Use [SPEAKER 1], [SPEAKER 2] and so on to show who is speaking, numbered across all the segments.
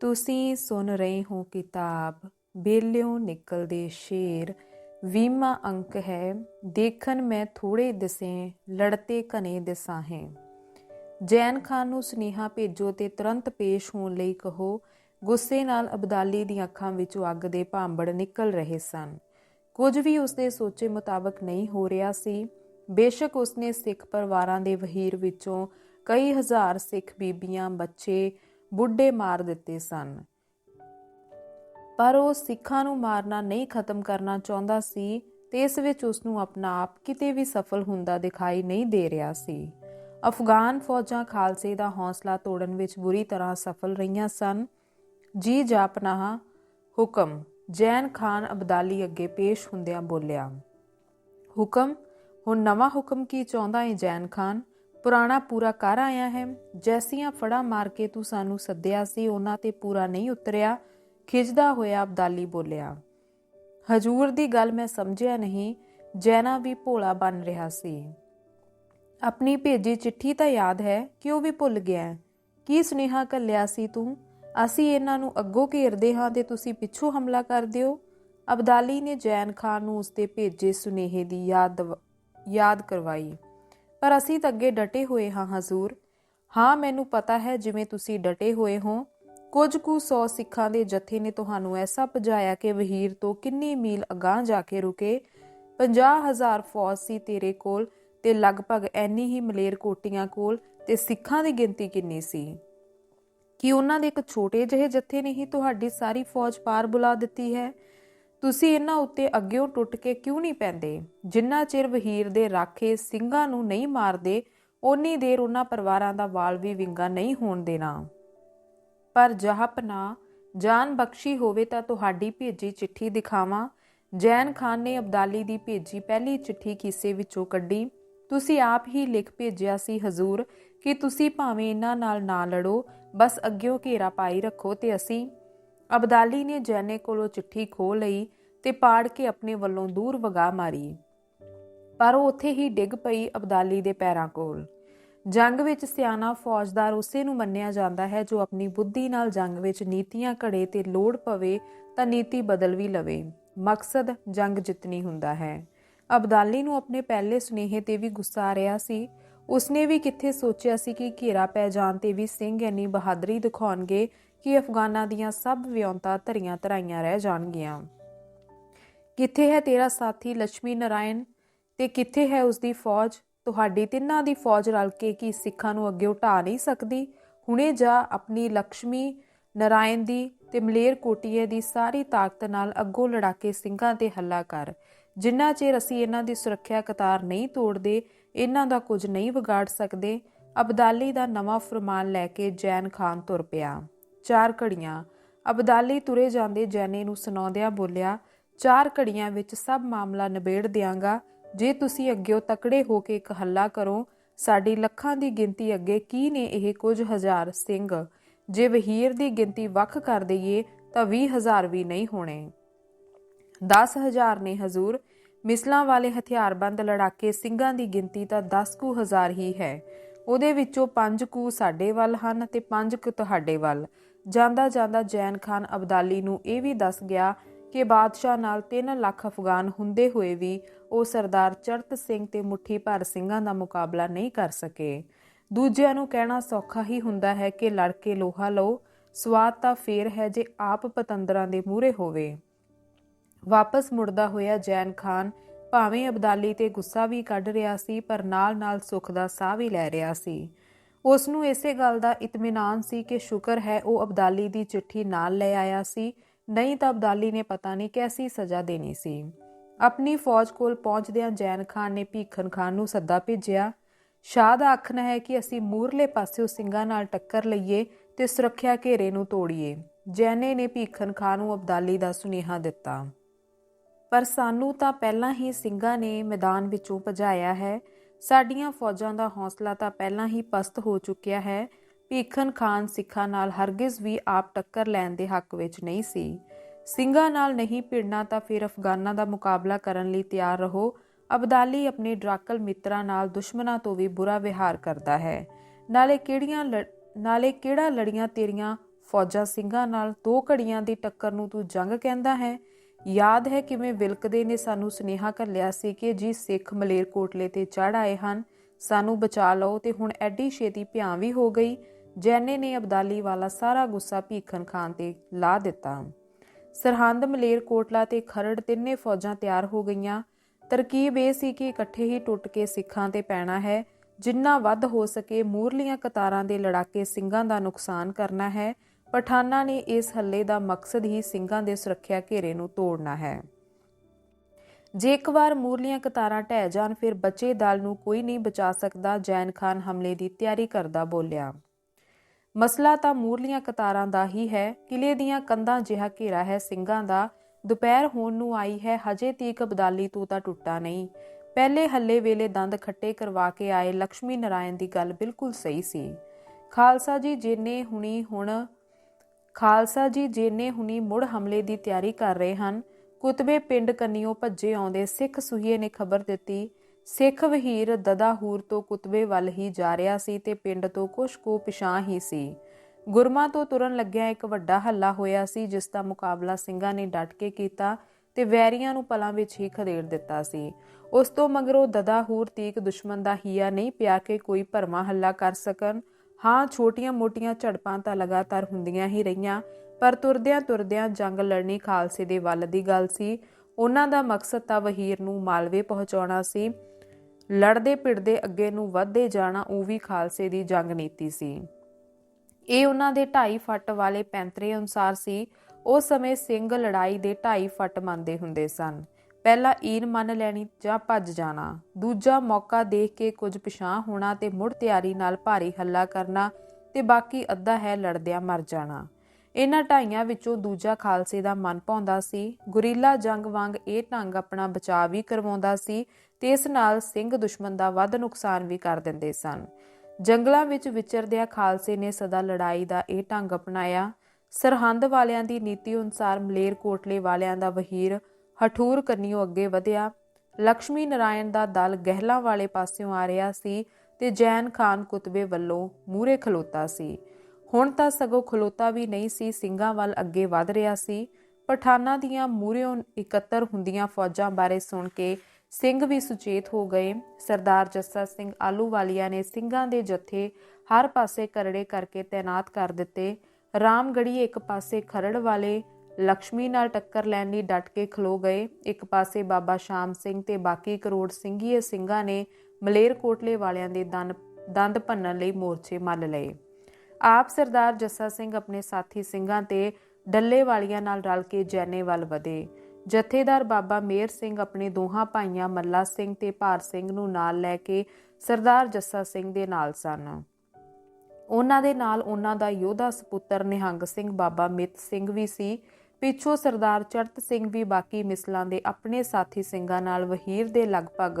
[SPEAKER 1] ਤੁਸੀਂ ਸੁਣ ਰਹੇ ਹੋ ਕਿਤਾਬ, ਬੇਲਿਓ ਨਿਕਲਦੇ ਸ਼ੇਰ। ਵੀਮਾ ਅੰਕ ਹੈ, ਦੇਖਣ ਮੈਂ ਥੋੜੇ ਦਿਸੇ, ਲੜਤੇ ਘਨੇ ਦਿਸਾਂ ਜੈਨ ਖਾਨ ਨੂੰ ਸੁਨੇਹਾ ਭੇਜੋ ਤੇ ਤੁਰੰਤ ਪੇਸ਼ ਹੋਣ ਲਈ ਕਹੋ, ਗੁੱਸੇ ਨਾਲ ਅਬਦਾਲੀ ਦੀਆਂ ਅੱਖਾਂ ਵਿੱਚੋਂ ਅੱਗ ਦੇ ਭਾਂਬੜ ਨਿਕਲ ਰਹੇ ਸਨ। ਕੁਝ ਵੀ ਉਸਦੇ ਸੋਚੇ ਮੁਤਾਬਕ ਨਹੀਂ ਹੋ ਰਿਹਾ ਸੀ। ਬੇਸ਼ੱਕ ਉਸਨੇ ਸਿੱਖ ਪਰਿਵਾਰਾਂ ਦੇ ਵਹੀਰ ਵਿੱਚੋਂ ਕਈ ਹਜ਼ਾਰ ਸਿੱਖ ਬੀਬੀਆਂ, ਬੱਚੇ ਬੁੱਢੇ ਮਾਰ ਦਿੱਤੇ ਸਨ। ਪਰ ਉਹ ਸਿੱਖਾਂ ਨੂੰ ਮਾਰਨਾ ਨਹੀਂ ਖਤਮ ਕਰਨਾ ਚਾਹੁੰਦਾ ਸੀ ਤੇ ਇਸ ਵਿੱਚ ਉਸ ਨੂੰ ਆਪਣਾ ਆਪ ਕਿਤੇ ਵੀ ਸਫਲ ਹੁੰਦਾ ਦਿਖਾਈ ਨਹੀਂ ਦੇ ਰਿਹਾ ਸੀ। ਅਫਗਾਨ ਫੌਜਾਂ ਖਾਲਸੇ ਦਾ ਹੌਸਲਾ ਤੋੜਨ ਵਿੱਚ ਬੁਰੀ ਤਰ੍ਹਾਂ ਸਫਲ ਰਹੀਆਂ ਸਨ। ਜੀ ਜਾਪਨਾਹ ਹੁਕਮ, ਜੈਨ ਖਾਨ ਅਬਦਾਲੀ ਅੱਗੇ ਪੇਸ਼ ਹੁੰਦਿਆਂ ਬੋਲਿਆ, ਹੁਕਮ, ਹੁਣ ਨਵਾਂ ਹੁਕਮ ਕੀ ਚਾਹੁੰਦਾ ਹੈ ਜੈਨ ਖਾਨ? ਪੁਰਾਣਾ ਪੂਰਾ ਕਰ ਆਇਆ ਹੈ। ਜੈਸੀਆਂ ਫੜਾ ਮਾਰ ਕੇ ਤੂੰ ਸਾਨੂੰ ਸੱਦਿਆ ਸੀ, ਉਹਨਾਂ ਤੇ ਪੂਰਾ ਨਹੀਂ ਉਤਰਿਆ। ਖਿਜਦਾ ਹੋਇਆ ਅਬਦਾਲੀ ਬੋਲਿਆ, ਹਜੂਰ ਦੀ ਗੱਲ ਮੈਂ ਸਮਝਿਆ ਨਹੀਂ, ਜੈਨਾ ਵੀ ਭੋਲਾ ਬਣ ਰਿਹਾ ਸੀ। ਆਪਣੀ ਭੇਜੀ ਚਿੱਠੀ ਤਾਂ ਯਾਦ ਹੈ ਕਿ ਉਹ ਵੀ ਭੁੱਲ ਗਿਆ ਕੀ ਸੁਨੇਹਾ ਕੱਲਿਆ ਸੀ ਤੂੰ? ਅਸੀਂ ਇਹਨਾਂ ਨੂੰ ਅੱਗੋਂ ਘੇਰਦੇ ਹਾਂ ਤੇ ਤੁਸੀਂ ਪਿੱਛੋਂ ਹਮਲਾ ਕਰ ਦਿਓ। ਅਬਦਾਲੀ ਨੇ ਜੈਨ ਖਾਨ ਨੂੰ ਉਸਦੇ ਭੇਜੇ ਸੁਨੇਹੇ ਦੀ ਯਾਦ ਯਾਦ ਕਰਵਾਈ। ਪਰ ਅਸੀਂ ਤਾਂ ਅੱਗੇ ਡਟੇ ਹੋਏ ਹਾਂ, ਹਜ਼ੂਰ। ਹਾਂ, ਮੈਨੂੰ ਪਤਾ ਹੈ ਜਿਵੇਂ ਤੁਸੀਂ ਡਟੇ ਹੋਏ ਹੋ। ਕੁਝ ਕੁ ਸੌ ਸਿੱਖਾਂ ਦੇ ਜਥੇ ਨੇ ਤੁਹਾਨੂੰ ਐਸਾ ਭਜਾਇਆ ਕਿ ਵਹੀਰ ਤੋਂ ਕਿੰਨੀ ਮੀਲ ਅਗਾਂਹ ਜਾ ਕੇ ਰੁਕੇ। 50000 ਫੌਜ ਸੀ ਤੇਰੇ ਕੋਲ ਤੇ ਲਗਭਗ ਐਨੀ ਹੀ ਮਲੇਰ ਕੋਟੀਆਂ ਕੋਲ ਤੇ ਸਿੱਖਾਂ ਦੀ ਗਿਣਤੀ ਕਿੰਨੀ ਸੀ? ਕਿ ਉਹਨਾਂ ਦੇ ਇੱਕ ਛੋਟੇ ਜਿਹੇ ਜਥੇ ਨੇ ਹੀ ਤੁਹਾਡੀ ਸਾਰੀ ਫੌਜ ਪਾਰ ਬੁਲਾ ਦਿੱਤੀ ਹੈ? ਤੁਸੀਂ ਇਹਨਾਂ ਉੱਤੇ ਅੱਗਿਓਂ ਟੁੱਟ ਕੇ ਕਿਉਂ ਨਹੀਂ ਪੈਂਦੇ? ਜਿੰਨਾ ਚਿਰ ਵਹੀਰ ਦੇ ਰਾਖੇ ਸਿੰਘਾਂ ਨੂੰ ਨਹੀਂ ਮਾਰਦੇ, ਓਨੀ ਦੇਰ ਉਹਨਾਂ ਪਰਿਵਾਰਾਂ ਦਾ ਵਾਲ ਵੀ ਵਿੰਗਾ ਨਹੀਂ ਹੋਣ ਦੇਣਾ। ਪਰ ਜਹਾਪਨਾ ਜਾਨ ਬਖਸ਼ੀ ਹੋਵੇ ਤਾਂ ਤੁਹਾਡੀ ਭੇਜੀ ਚਿੱਠੀ ਦਿਖਾਵਾਂ। ਜੈਨ ਖਾਨ ਨੇ ਅਬਦਾਲੀ ਦੀ ਭੇਜੀ ਪਹਿਲੀ ਚਿੱਠੀ ਕੀਸੇ ਵਿੱਚੋਂ ਕੱਢੀ। ਤੁਸੀਂ ਆਪ ਹੀ ਲਿਖ ਭੇਜਿਆ ਸੀ, ਹਜ਼ੂਰ, ਕਿ ਤੁਸੀਂ ਭਾਵੇਂ ਇਹਨਾਂ ਨਾਲ ਨਾ ਲੜੋ, ਬਸ ਅੱਗਿਓਂ ਘੇਰਾ ਪਾਈ ਰੱਖੋ ਤੇ ਅਸੀਂ ਅਬਦਾਲੀ ਨੇ ਜੈਨੇ ਕੋਲੋਂ ਚਿੱਠੀ ਖੋ ਲਈ ਤੇ ਪਾੜ ਕੇ ਆਪਣੇ ਵੱਲੋਂ ਦੂਰ ਵਗਾ ਮਾਰੀ। ਪਰ ਉਹ ਉੱਥੇ ਹੀ ਡਿੱਗ ਪਈ ਅਬਦਾਲੀ ਦੇ ਪੈਰਾਂ ਕੋਲ। ਜੰਗ ਵਿੱਚ ਸਿਆਣਾ ਫੌਜਦਾਰ ਉਸੇ ਨੂੰ ਮੰਨਿਆ ਜਾਂਦਾ ਹੈ ਜੋ ਆਪਣੀ ਬੁੱਧੀ ਨਾਲ ਜੰਗ ਵਿੱਚ ਨੀਤੀਆਂ ਘੜੇ ਤੇ ਲੋੜ ਪਵੇ ਤਾਂ ਨੀਤੀ ਬਦਲ ਵੀ ਲਵੇ। ਮਕਸਦ ਜੰਗ ਜਿੱਤਣੀ ਹੁੰਦਾ ਹੈ। ਅਬਦਾਲੀ ਨੂੰ ਆਪਣੇ ਪਹਿਲੇ ਸੁਨੇਹੇ ਤੇ ਵੀ ਗੁੱਸਾ ਆ ਰਿਹਾ ਸੀ। ਉਸਨੇ ਵੀ ਕਿੱਥੇ ਸੋਚਿਆ ਸੀ ਕਿ ਘੇਰਾ ਪੈ ਜਾਣ ਤੇ ਵੀ ਸਿੰਘ ਇੰਨੀ ਬਹਾਦਰੀ ਦਿਖਾਉਣਗੇ ਕਿ ਅਫਗਾਨਾਂ ਦੀਆਂ ਸਭ ਵਿਉਂਤਾਂ ਧਰੀਆਂ ਧਰਾਈਆਂ ਰਹਿ ਜਾਣਗੀਆਂ। ਕਿੱਥੇ ਹੈ ਤੇਰਾ ਸਾਥੀ ਲక్ష్ਮੀ ਨਾਰਾਇਣ ਤੇ ਕਿੱਥੇ ਹੈ ਉਸ ਦੀ ਫੌਜ? ਤੁਹਾਡੀ ਤਿੰਨਾਂ ਦੀ ਫੌਜ ਰਲ ਕੇ ਕੀ ਸਿੱਖਾਂ ਨੂੰ ਅੱਗੇ ਉਟਾ ਨਹੀਂ ਸਕਦੀ? ਹੁਣੇ ਜਾ ਆਪਣੀ ਲక్ష్ਮੀ ਨਰਾਇਣ ਦੀ ਤੇ ਮਲੇਰ ਕੋਟੀਏ ਦੀ ਸਾਰੀ ਤਾਕਤ ਨਾਲ ਅੱਗੋਂ ਲੜਾ ਕੇ ਸਿੰਘਾਂ ਤੇ ਹੱਲਾ ਕਰ। ਜਿੰਨਾ ਚਿਰ ਅਸੀਂ ਇਹਨਾਂ ਦੀ ਸੁਰੱਖਿਆ ਕਤਾਰ ਨਹੀਂ ਤੋੜਦੇ, ਇਹਨਾਂ ਦਾ ਕੁਝ ਨਹੀਂ ਵਿਗਾੜ ਸਕਦੇ, ਅਬਦਾਲੀ ਦਾ ਨਵਾਂ ਫਰਮਾਨ ਲੈ ਕੇ ਜੈਨ ਖਾਨ ਤੁਰ ਪਿਆ। ਚਾਰ ਘੜੀਆਂ। ਅਬਦਾਲੀ ਤੁਰੇ ਜਾਂਦੇ ਜੈਨੇ ਨੂੰ ਸੁਣਾਉਂਦਿਆਂ ਬੋਲਿਆ, ਚਾਰ ਘੜੀਆਂ ਵਿੱਚ ਸਭ ਮਾਮਲਾ ਨਿਬੇੜ ਦਿਆਂਗਾ। ਜੇ ਤੁਸੀਂ ਅੱਗਿਓਂ ਤਕੜੇ ਹੋ ਕੇ ਇੱਕ ਹੱਲਾ ਕਰੋ, ਸਾਡੀ ਲੱਖਾਂ ਦੀ ਗਿਣਤੀ ਅੱਗੇ ਕੀ ਨੇ ਇਹ ਕੁਝ ਹਜ਼ਾਰ ਸਿੰਘ। ਜੇ ਵਹੀਰ ਦੀ ਗਿਣਤੀ ਵੱਖ ਕਰ ਦਈਏ, ਤਾਂ 20000 ਵੀ ਨਹੀਂ ਹੋਣੇ। 10000 ਨੇ ਹਜ਼ੂਰ। ਮਿਸਲਾਂ ਵਾਲੇ ਹਥਿਆਰਬੰਦ ਲੜਾਕੇ ਸਿੰਘਾਂ ਦੀ ਗਿਣਤੀ ਤਾਂ 10 ਕੁ ਹਜ਼ਾਰ ਹੀ ਹੈ। ਉਹਦੇ ਵਿੱਚੋਂ 5 ਕੁ ਸਾਡੇ ਵੱਲ ਹਨ ਤੇ 5 ਕੁ ਤੁਹਾਡੇ ਵੱਲ। ਜਾਂਦਾ ਜਾਂਦਾ ਜੈਨ ਖਾਨ ਅਬਦਾਲੀ ਨੂੰ ਇਹ ਵੀ ਦੱਸ ਗਿਆ ਕਿ ਬਾਦਸ਼ਾਹ ਨਾਲ 3 ਲੱਖ ਅਫਗਾਨ ਹੁੰਦੇ ਹੋਏ ਵੀ ਉਹ ਸਰਦਾਰ ਚੜਤ ਸਿੰਘ ਤੇ ਮੁੱਠੀ ਭਰ ਸਿੰਘਾਂ ਦਾ ਮੁਕਾਬਲਾ ਨਹੀਂ ਕਰ ਸਕੇ। ਦੂਜਿਆਂ ਨੂੰ ਕਹਿਣਾ ਸੌਖਾ ਹੀ ਹੁੰਦਾ ਹੈ ਕਿ ਲੜ ਕੇ ਲੋਹਾ ਲਓ, ਸਵਾਦ ਤਾਂ ਫੇਰ ਹੈ ਜੇ ਆਪ ਪਤੰਦਰਾਂ ਦੇ ਮੂਹਰੇ ਹੋਵੇ। ਵਾਪਸ ਮੁੜਦਾ ਹੋਇਆ ਜੈਨ ਖਾਨ ਭਾਵੇਂ ਅਬਦਾਲੀ ਤੇ ਗੁੱਸਾ ਵੀ ਕੱਢ ਰਿਹਾ ਸੀ, ਪਰ ਨਾਲ-ਨਾਲ ਸੁੱਖ ਦਾ ਸਾਹ ਵੀ ਲੈ ਰਿਹਾ ਸੀ। ਉਸ ਨੂੰ ਇਸੇ ਗੱਲ ਦਾ ਇਤਮਿਨਾਨ ਸੀ ਕਿ ਸ਼ੁਕਰ ਹੈ ਉਹ ਅਬਦਾਲੀ ਦੀ ਚਿੱਠੀ ਨਾਲ ਲੈ ਆਇਆ ਸੀ। ਨਹੀਂ ਤਾਂ ਅਬਦਾਲੀ ਨੇ ਪਤਾ ਨਹੀਂ ਕੈਸੀ ਸਜ਼ਾ ਦੇਣੀ ਸੀ। ਆਪਣੀ ਫੌਜ ਕੋਲ ਪਹੁੰਚਦਿਆਂ ਜੈਨ ਖਾਨ ਨੇ ਭੀਖਨ ਖਾਨ ਨੂੰ ਸੱਦਾ ਭੇਜਿਆ। ਸ਼ਾਹ ਦਾ ਆਖਣਾ ਹੈ ਕਿ ਅਸੀਂ ਮੂਰਲੇ ਪਾਸਿਓਂ ਸਿੰਘਾਂ ਨਾਲ ਟੱਕਰ ਲਈਏ ਤੇ ਸੁਰੱਖਿਆ ਘੇਰੇ ਨੂੰ ਤੋੜੀਏ। ਜੈਨੇ ਨੇ ਭੀਖਨ ਖਾਨ ਨੂੰ ਅਬਦਾਲੀ ਦਾ ਸੁਨੇਹਾ ਦਿੱਤਾ। ਪਰ ਸਾਨੂੰ ਤਾਂ ਪਹਿਲਾਂ ਹੀ ਸਿੰਘਾਂ ਨੇ ਮੈਦਾਨ ਵਿੱਚੋਂ ਭਜਾਇਆ ਹੈ। ਸਾਡੀਆਂ ਫੌਜਾਂ ਦਾ ਹੌਸਲਾ ਤਾਂ ਪਹਿਲਾਂ ਹੀ ਪਸਤ ਹੋ ਚੁੱਕਿਆ ਹੈ। ਭੀਖਨ ਖਾਨ ਸਿੱਖਾਂ ਨਾਲ ਹਰਗਿਜ਼ ਵੀ ਆਪ ਟੱਕਰ ਲੈਣ ਦੇ ਹੱਕ ਵਿੱਚ ਨਹੀਂ ਸੀ। ਸਿੰਘਾਂ ਨਾਲ ਨਹੀਂ ਭਿੜਨਾ ਤਾਂ ਫਿਰ ਅਫਗਾਨਾਂ ਦਾ ਮੁਕਾਬਲਾ ਕਰਨ ਲਈ ਤਿਆਰ ਰਹੋ। ਅਬਦਾਲੀ ਆਪਣੇ ਡਰਾਕਲ ਮਿੱਤਰਾਂ ਨਾਲ ਦੁਸ਼ਮਣਾਂ ਤੋਂ ਵੀ ਬੁਰਾ ਵਿਹਾਰ ਕਰਦਾ ਹੈ। ਨਾਲੇ ਕਿਹੜੀਆਂ ਲੜ- ਨਾਲੇ ਕਿਹੜਾ ਲੜੀਆਂ ਤੇਰੀਆਂ ਫੌਜਾਂ ਸਿੰਘਾਂ ਨਾਲ ਦੋ ਘੜੀਆਂ ਦੀ ਟੱਕਰ ਨੂੰ ਤੂੰ ਜੰਗ ਕਹਿੰਦਾ ਹੈ? ਯਾਦ ਹੈ ਕਿਵੇਂ ਵਿਲਕਦੇ ਨੇ ਸਾਨੂੰ ਸੁਨੇਹਾ ਕਰ ਲਿਆ ਸੀ ਕਿ ਜੀ ਸਿੱਖ ਮਲੇਰਕੋਟਲੇ ਤੇ ਚੜ ਆਏ ਹਨ, ਸਾਨੂੰ ਬਚਾ ਲਓ ਤੇ ਹੁਣ ਐਡੀ ਛੇਤੀ ਭਿਆਂ ਵੀ ਹੋ ਗਈ, ਜੈਨੇ ਨੇ ਅਬਦਾਲੀ ਵਾਲਾ ਸਾਰਾ ਗੁੱਸਾ ਭੀਖਣ ਖਾਨ ਤੇ ਲਾ ਦਿੱਤਾ। ਸਰਹੰਦ ਮਲੇਰਕੋਟਲਾ ਤੇ ਖਰੜ ਤਿੰਨੇ ਫੌਜਾਂ ਤਿਆਰ ਹੋ ਗਈਆਂ। ਤਰਕੀਬ ਇਹ ਸੀ ਕਿ ਇਕੱਠੇ ਹੀ ਟੁੱਟ ਕੇ ਸਿੱਖਾਂ ਤੇ ਪੈਣਾ ਹੈ। ਜਿੰਨਾ ਵੱਧ ਹੋ ਸਕੇ ਮੂਰਲੀਆਂ ਕਤਾਰਾਂ ਦੇ ਲੜਾਕੇ ਸਿੰਘਾਂ ਦਾ ਨੁਕਸਾਨ ਕਰਨਾ ਹੈ। ਪਠਾਨਾਂ ਨੇ ਇਸ ਹੱਲੇ ਦਾ ਮਕਸਦ ਹੀ ਸਿੰਘਾਂ ਦੇ ਸੁਰੱਖਿਆ ਘੇਰੇ ਨੂੰ ਤੋੜਨਾ ਹੈ। ਜੇ ਇੱਕ ਵਾਰ ਮੂਰਲੀਆਂ ਕਤਾਰਾਂ ਢਹਿ ਜਾਣ, ਫਿਰ ਬੱਚੇ ਦਲ ਨੂੰ ਕੋਈ ਨਹੀਂ ਬਚਾ ਸਕਦਾ, ਜੈਨ ਖਾਨ ਹਮਲੇ ਦੀ ਤਿਆਰੀ ਕਰਦਾ ਬੋਲਿਆ। ਮਸਲਾ ਤਾਂ ਮੂਰਲੀਆਂ ਕਤਾਰਾਂ ਦਾ ਹੀ ਹੈ। ਕਿਲੇ ਦੀਆਂ ਕੰਧਾਂ ਜਿਹਾ ਘੇਰਾ ਹੈ ਸਿੰਘਾਂ ਦਾ। ਦੁਪਹਿਰ ਹੋਣ ਨੂੰ ਆਈ ਹੈ, ਹਜੇ ਤੀਕ ਅਬਦਾਲੀ ਤੂੰ ਤਾਂ ਟੁੱਟਾ ਨਹੀਂ। ਪਹਿਲੇ ਹੱਲੇ ਵੇਲੇ ਦੰਦ ਖੱਟੇ ਕਰਵਾ ਕੇ ਆਏ ਲక్ష్ਮੀ ਨਾਰਾਇਣ ਦੀ ਗੱਲ ਬਿਲਕੁਲ ਸਹੀ ਸੀ। ਖਾਲਸਾ ਜੀ ਜਿੰਨੇ ਹੁਣੀ ਹੁਣ ਖਾਲਸਾ ਜੀ ਜਿੰਨੇ ਹੁਣੀ ਮੁੜ ਹਮਲੇ ਦੀ ਤਿਆਰੀ ਕਰ ਰਹੇ ਹਨ, ਕੁਤਬੇ ਪਿੰਡ ਕੰਨਿਓ ਭੱਜੇ ਆਉਂਦੇ ਸਿੱਖ ਸੁਹੀਏ ਨੇ ਖਬਰ ਦਿੱਤੀ, ਸਿੱਖ ਵਹੀਰ ਦਦਾਹੂਰ ਤੋਂ ਕੁਤਬੇ ਵੱਲ ਹੀ ਜਾ ਰਿਹਾ ਸੀ ਤੇ ਪਿੰਡ ਤੋਂ ਕੁਛ ਕੁ ਪਿਛਾਂ ਹੀ ਸੀ। ਗੁਰਮਾ ਤੋਂ ਤੁਰਨ ਲੱਗਿਆ ਇੱਕ ਵੱਡਾ ਹੱਲਾ ਹੋਇਆ ਸੀ, ਜਿਸ ਦਾ ਮੁਕਾਬਲਾ ਸਿੰਘਾਂ ਨੇ ਡਟ ਕੇ ਕੀਤਾ ਤੇ ਵੈਰੀਆਂ ਨੂੰ ਪਲਾਂ ਵਿੱਚ ਹੀ ਖਦੇੜ ਦਿੱਤਾ ਸੀ। ਉਸ ਤੋਂ ਮਗਰੋਂ ਦਦਾਹੂਰ ਤੀਕ ਦੁਸ਼ਮਣ ਦਾ ਹੀਆ ਨਹੀਂ ਪਿਆ ਕਿ ਕੋਈ ਭਰਮਾ ਹੱਲਾ ਕਰ ਸਕਣ। ਹਾਂ ਛੋਟੀਆਂ-ਮੋਟੀਆਂ ਝੜਪਾਂ ਤਾਂ ਲਗਾਤਾਰ ਹੁੰਦੀਆਂ ਹੀ ਰਹੀਆਂ, ਪਰ ਤੁਰਦਿਆਂ ਤੁਰਦਿਆਂ ਜੰਗ ਲੜਨੀ ਖਾਲਸੇ ਦੇ ਵੱਲ ਦੀ ਗੱਲ ਸੀ। ਉਹਨਾਂ ਦਾ ਮਕਸਦ ਤਾਂ ਵਹੀਰ ਨੂੰ ਮਾਲਵੇ ਪਹੁੰਚਾਉਣਾ ਸੀ। ਲੜਦੇ ਭਿੜਦੇ ਅੱਗੇ ਨੂੰ ਵਧਦੇ ਜਾਣਾ ਉਹ ਵੀ ਖਾਲਸੇ ਦੀ ਜੰਗ ਨੀਤੀ ਸੀ। ਇਹ ਉਹਨਾਂ ਦੇ 2.5 ਫੱਟ ਵਾਲੇ ਪੈਂਤਰੇ ਅਨੁਸਾਰ ਸੀ। ਉਸ ਸਮੇਂ ਸਿੰਘ ਲੜਾਈ ਦੇ 2.5 ਫੱਟ ਮੰਨਦੇ ਹੁੰਦੇ ਸਨ। ਪਹਿਲਾ ਈਨ ਮੰਨ ਲੈਣੀ ਜਾਂ ਭੱਜ ਜਾਣਾ। ਦੂਜਾ ਮੌਕਾ ਦੇਖ ਕੇ ਕੁਝ ਪਿਛਾਂ ਹੋਣਾ ਤੇ ਮੁੜ ਤਿਆਰੀ ਨਾਲ ਭਾਰੀ ਹੱਲਾ ਕਰਨਾ ਤੇ ਬਾਕੀ ਅੱਧਾ ਹੈ ਲੜਦਿਆਂ ਮਰ ਜਾਣਾ। ਇਹਨਾਂ ਢਾਈਆਂ ਵਿੱਚੋਂ ਦੂਜਾ ਖਾਲਸੇ ਦਾ ਮਨ ਪਾਉਂਦਾ ਸੀ। ਗੁਰੀਲਾ ਜੰਗ ਵਾਂਗ ਇਹ ਢੰਗ ਆਪਣਾ ਬਚਾਅ ਵੀ ਕਰਵਾਉਂਦਾ ਸੀ ਤੇ ਇਸ ਨਾਲ ਸਿੰਘ ਦੁਸ਼ਮਣ ਦਾ ਵੱਧ ਨੁਕਸਾਨ ਵੀ ਕਰ ਦਿੰਦੇ ਸਨ। ਜੰਗਲਾਂ ਵਿੱਚ ਵਿਚਰਦਿਆਂ ਖਾਲਸੇ ਨੇ ਸਦਾ ਲੜਾਈ ਦਾ ਇਹ ਢੰਗ ਅਪਣਾਇਆ। ਸਰਹੰਦ ਵਾਲਿਆਂ ਦੀ ਨੀਤੀ ਅਨੁਸਾਰ ਮਲੇਰ ਕੋਟਲੇ ਵਾਲਿਆਂ ਦਾ ਵਹੀਰ ਹਠੂਰ ਕੰਨਿਓ ਅੱਗੇ ਵਧਿਆ। ਲక్ష్ਮੀ ਨਾਰਾਇਣ ਦਾ ਦਲ ਗਹਿਲਾਂ ਵਾਲੇ ਪਾਸਿਓਂ ਆ ਰਿਹਾ ਸੀ ਤੇ ਜੈਨ ਖਾਨ ਕੁਤਬੇ ਵੱਲੋਂ ਮੂਰੇ ਖਲੋਤਾ ਸੀ। ਹੁਣ ਤਾਂ ਸਗੋਂ ਖਲੋਤਾ ਵੀ ਨਹੀਂ ਸੀ, ਸਿੰਘਾਂ ਵੱਲ ਅੱਗੇ ਵਧ ਰਿਹਾ ਸੀ। ਪਠਾਨਾਂ ਦੀਆਂ ਮੂਰਿਓਂ ਇਕੱਤਰ ਹੁੰਦੀਆਂ ਫੌਜਾਂ ਬਾਰੇ ਸੁਣ ਕੇ ਸਿੰਘ ਵੀ ਸੁਚੇਤ ਹੋ ਗਏ। ਸਰਦਾਰ ਜੱਸਾ ਸਿੰਘ ਆਲੂਵਾਲੀਆ ਨੇ ਸਿੰਘਾਂ ਦੇ ਜਥੇ ਹਰ ਪਾਸੇ ਕਰੜੇ ਕਰਕੇ ਤਾਇਨਾਤ ਕਰ ਦਿੱਤੇ। ਰਾਮਗੜੀ ਇੱਕ ਪਾਸੇ ਖਰੜ ਵਾਲੇ ਲక్ష్ਮੀ ਨਾਲ ਟੱਕਰ ਲੈਣ ਲਈ ਡਟ ਕੇ ਖਲੋ ਗਏ। ਇੱਕ ਪਾਸੇ ਬਾਬਾ ਸ਼ਾਮ ਸਿੰਘ ਤੇ ਬਾਕੀ ਕਰੋੜ ਸਿੰਘੀਏ ਸਿੰਘਾਂ ਨੇ ਮਲੇਰ ਕੋਟਲੇ ਵਾਲਿਆਂ ਦੇ ਦੰਦ ਦੰਦ ਭੰਨਣ ਲਈ ਮੋਰਚੇ ਮੱਲ ਲਏ। ਆਪ ਸਰਦਾਰ ਜੱਸਾ ਸਿੰਘ ਆਪਣੇ ਸਾਥੀ ਸਿੰਘਾਂ ਤੇ ਡੱਲੇ ਵਾਲੀਆਂ ਨਾਲ ਰਲ ਕੇ ਜੈਨੇ ਵੱਲ ਵਧੇ। ਜਥੇਦਾਰ ਬਾਬਾ ਮੇਰ ਸਿੰਘ ਆਪਣੇ ਦੋਹਾਂ ਭਾਈਆਂ ਮੱਲਾ ਸਿੰਘ ਤੇ ਭਾਰ ਸਿੰਘ ਨੂੰ ਨਾਲ ਲੈ ਕੇ ਸਰਦਾਰ ਜੱਸਾ ਸਿੰਘ ਦੇ ਨਾਲ ਸਨ। ਉਹਨਾਂ ਦੇ ਨਾਲ ਉਹਨਾਂ ਦਾ ਯੋਧਾ ਸੁਪੁੱਤਰ ਨਿਹੰਗ ਸਿੰਘ ਬਾਬਾ ਮਿੱਤ ਸਿੰਘ ਵੀ ਸੀ। ਪਿੱਛੋਂ ਸਰਦਾਰ ਚੜਤ ਸਿੰਘ ਵੀ ਬਾਕੀ ਮਿਸਲਾਂ ਦੇ ਆਪਣੇ ਸਾਥੀ ਸਿੰਘਾਂ ਨਾਲ ਵਹੀਰ ਦੇ ਲਗਭਗ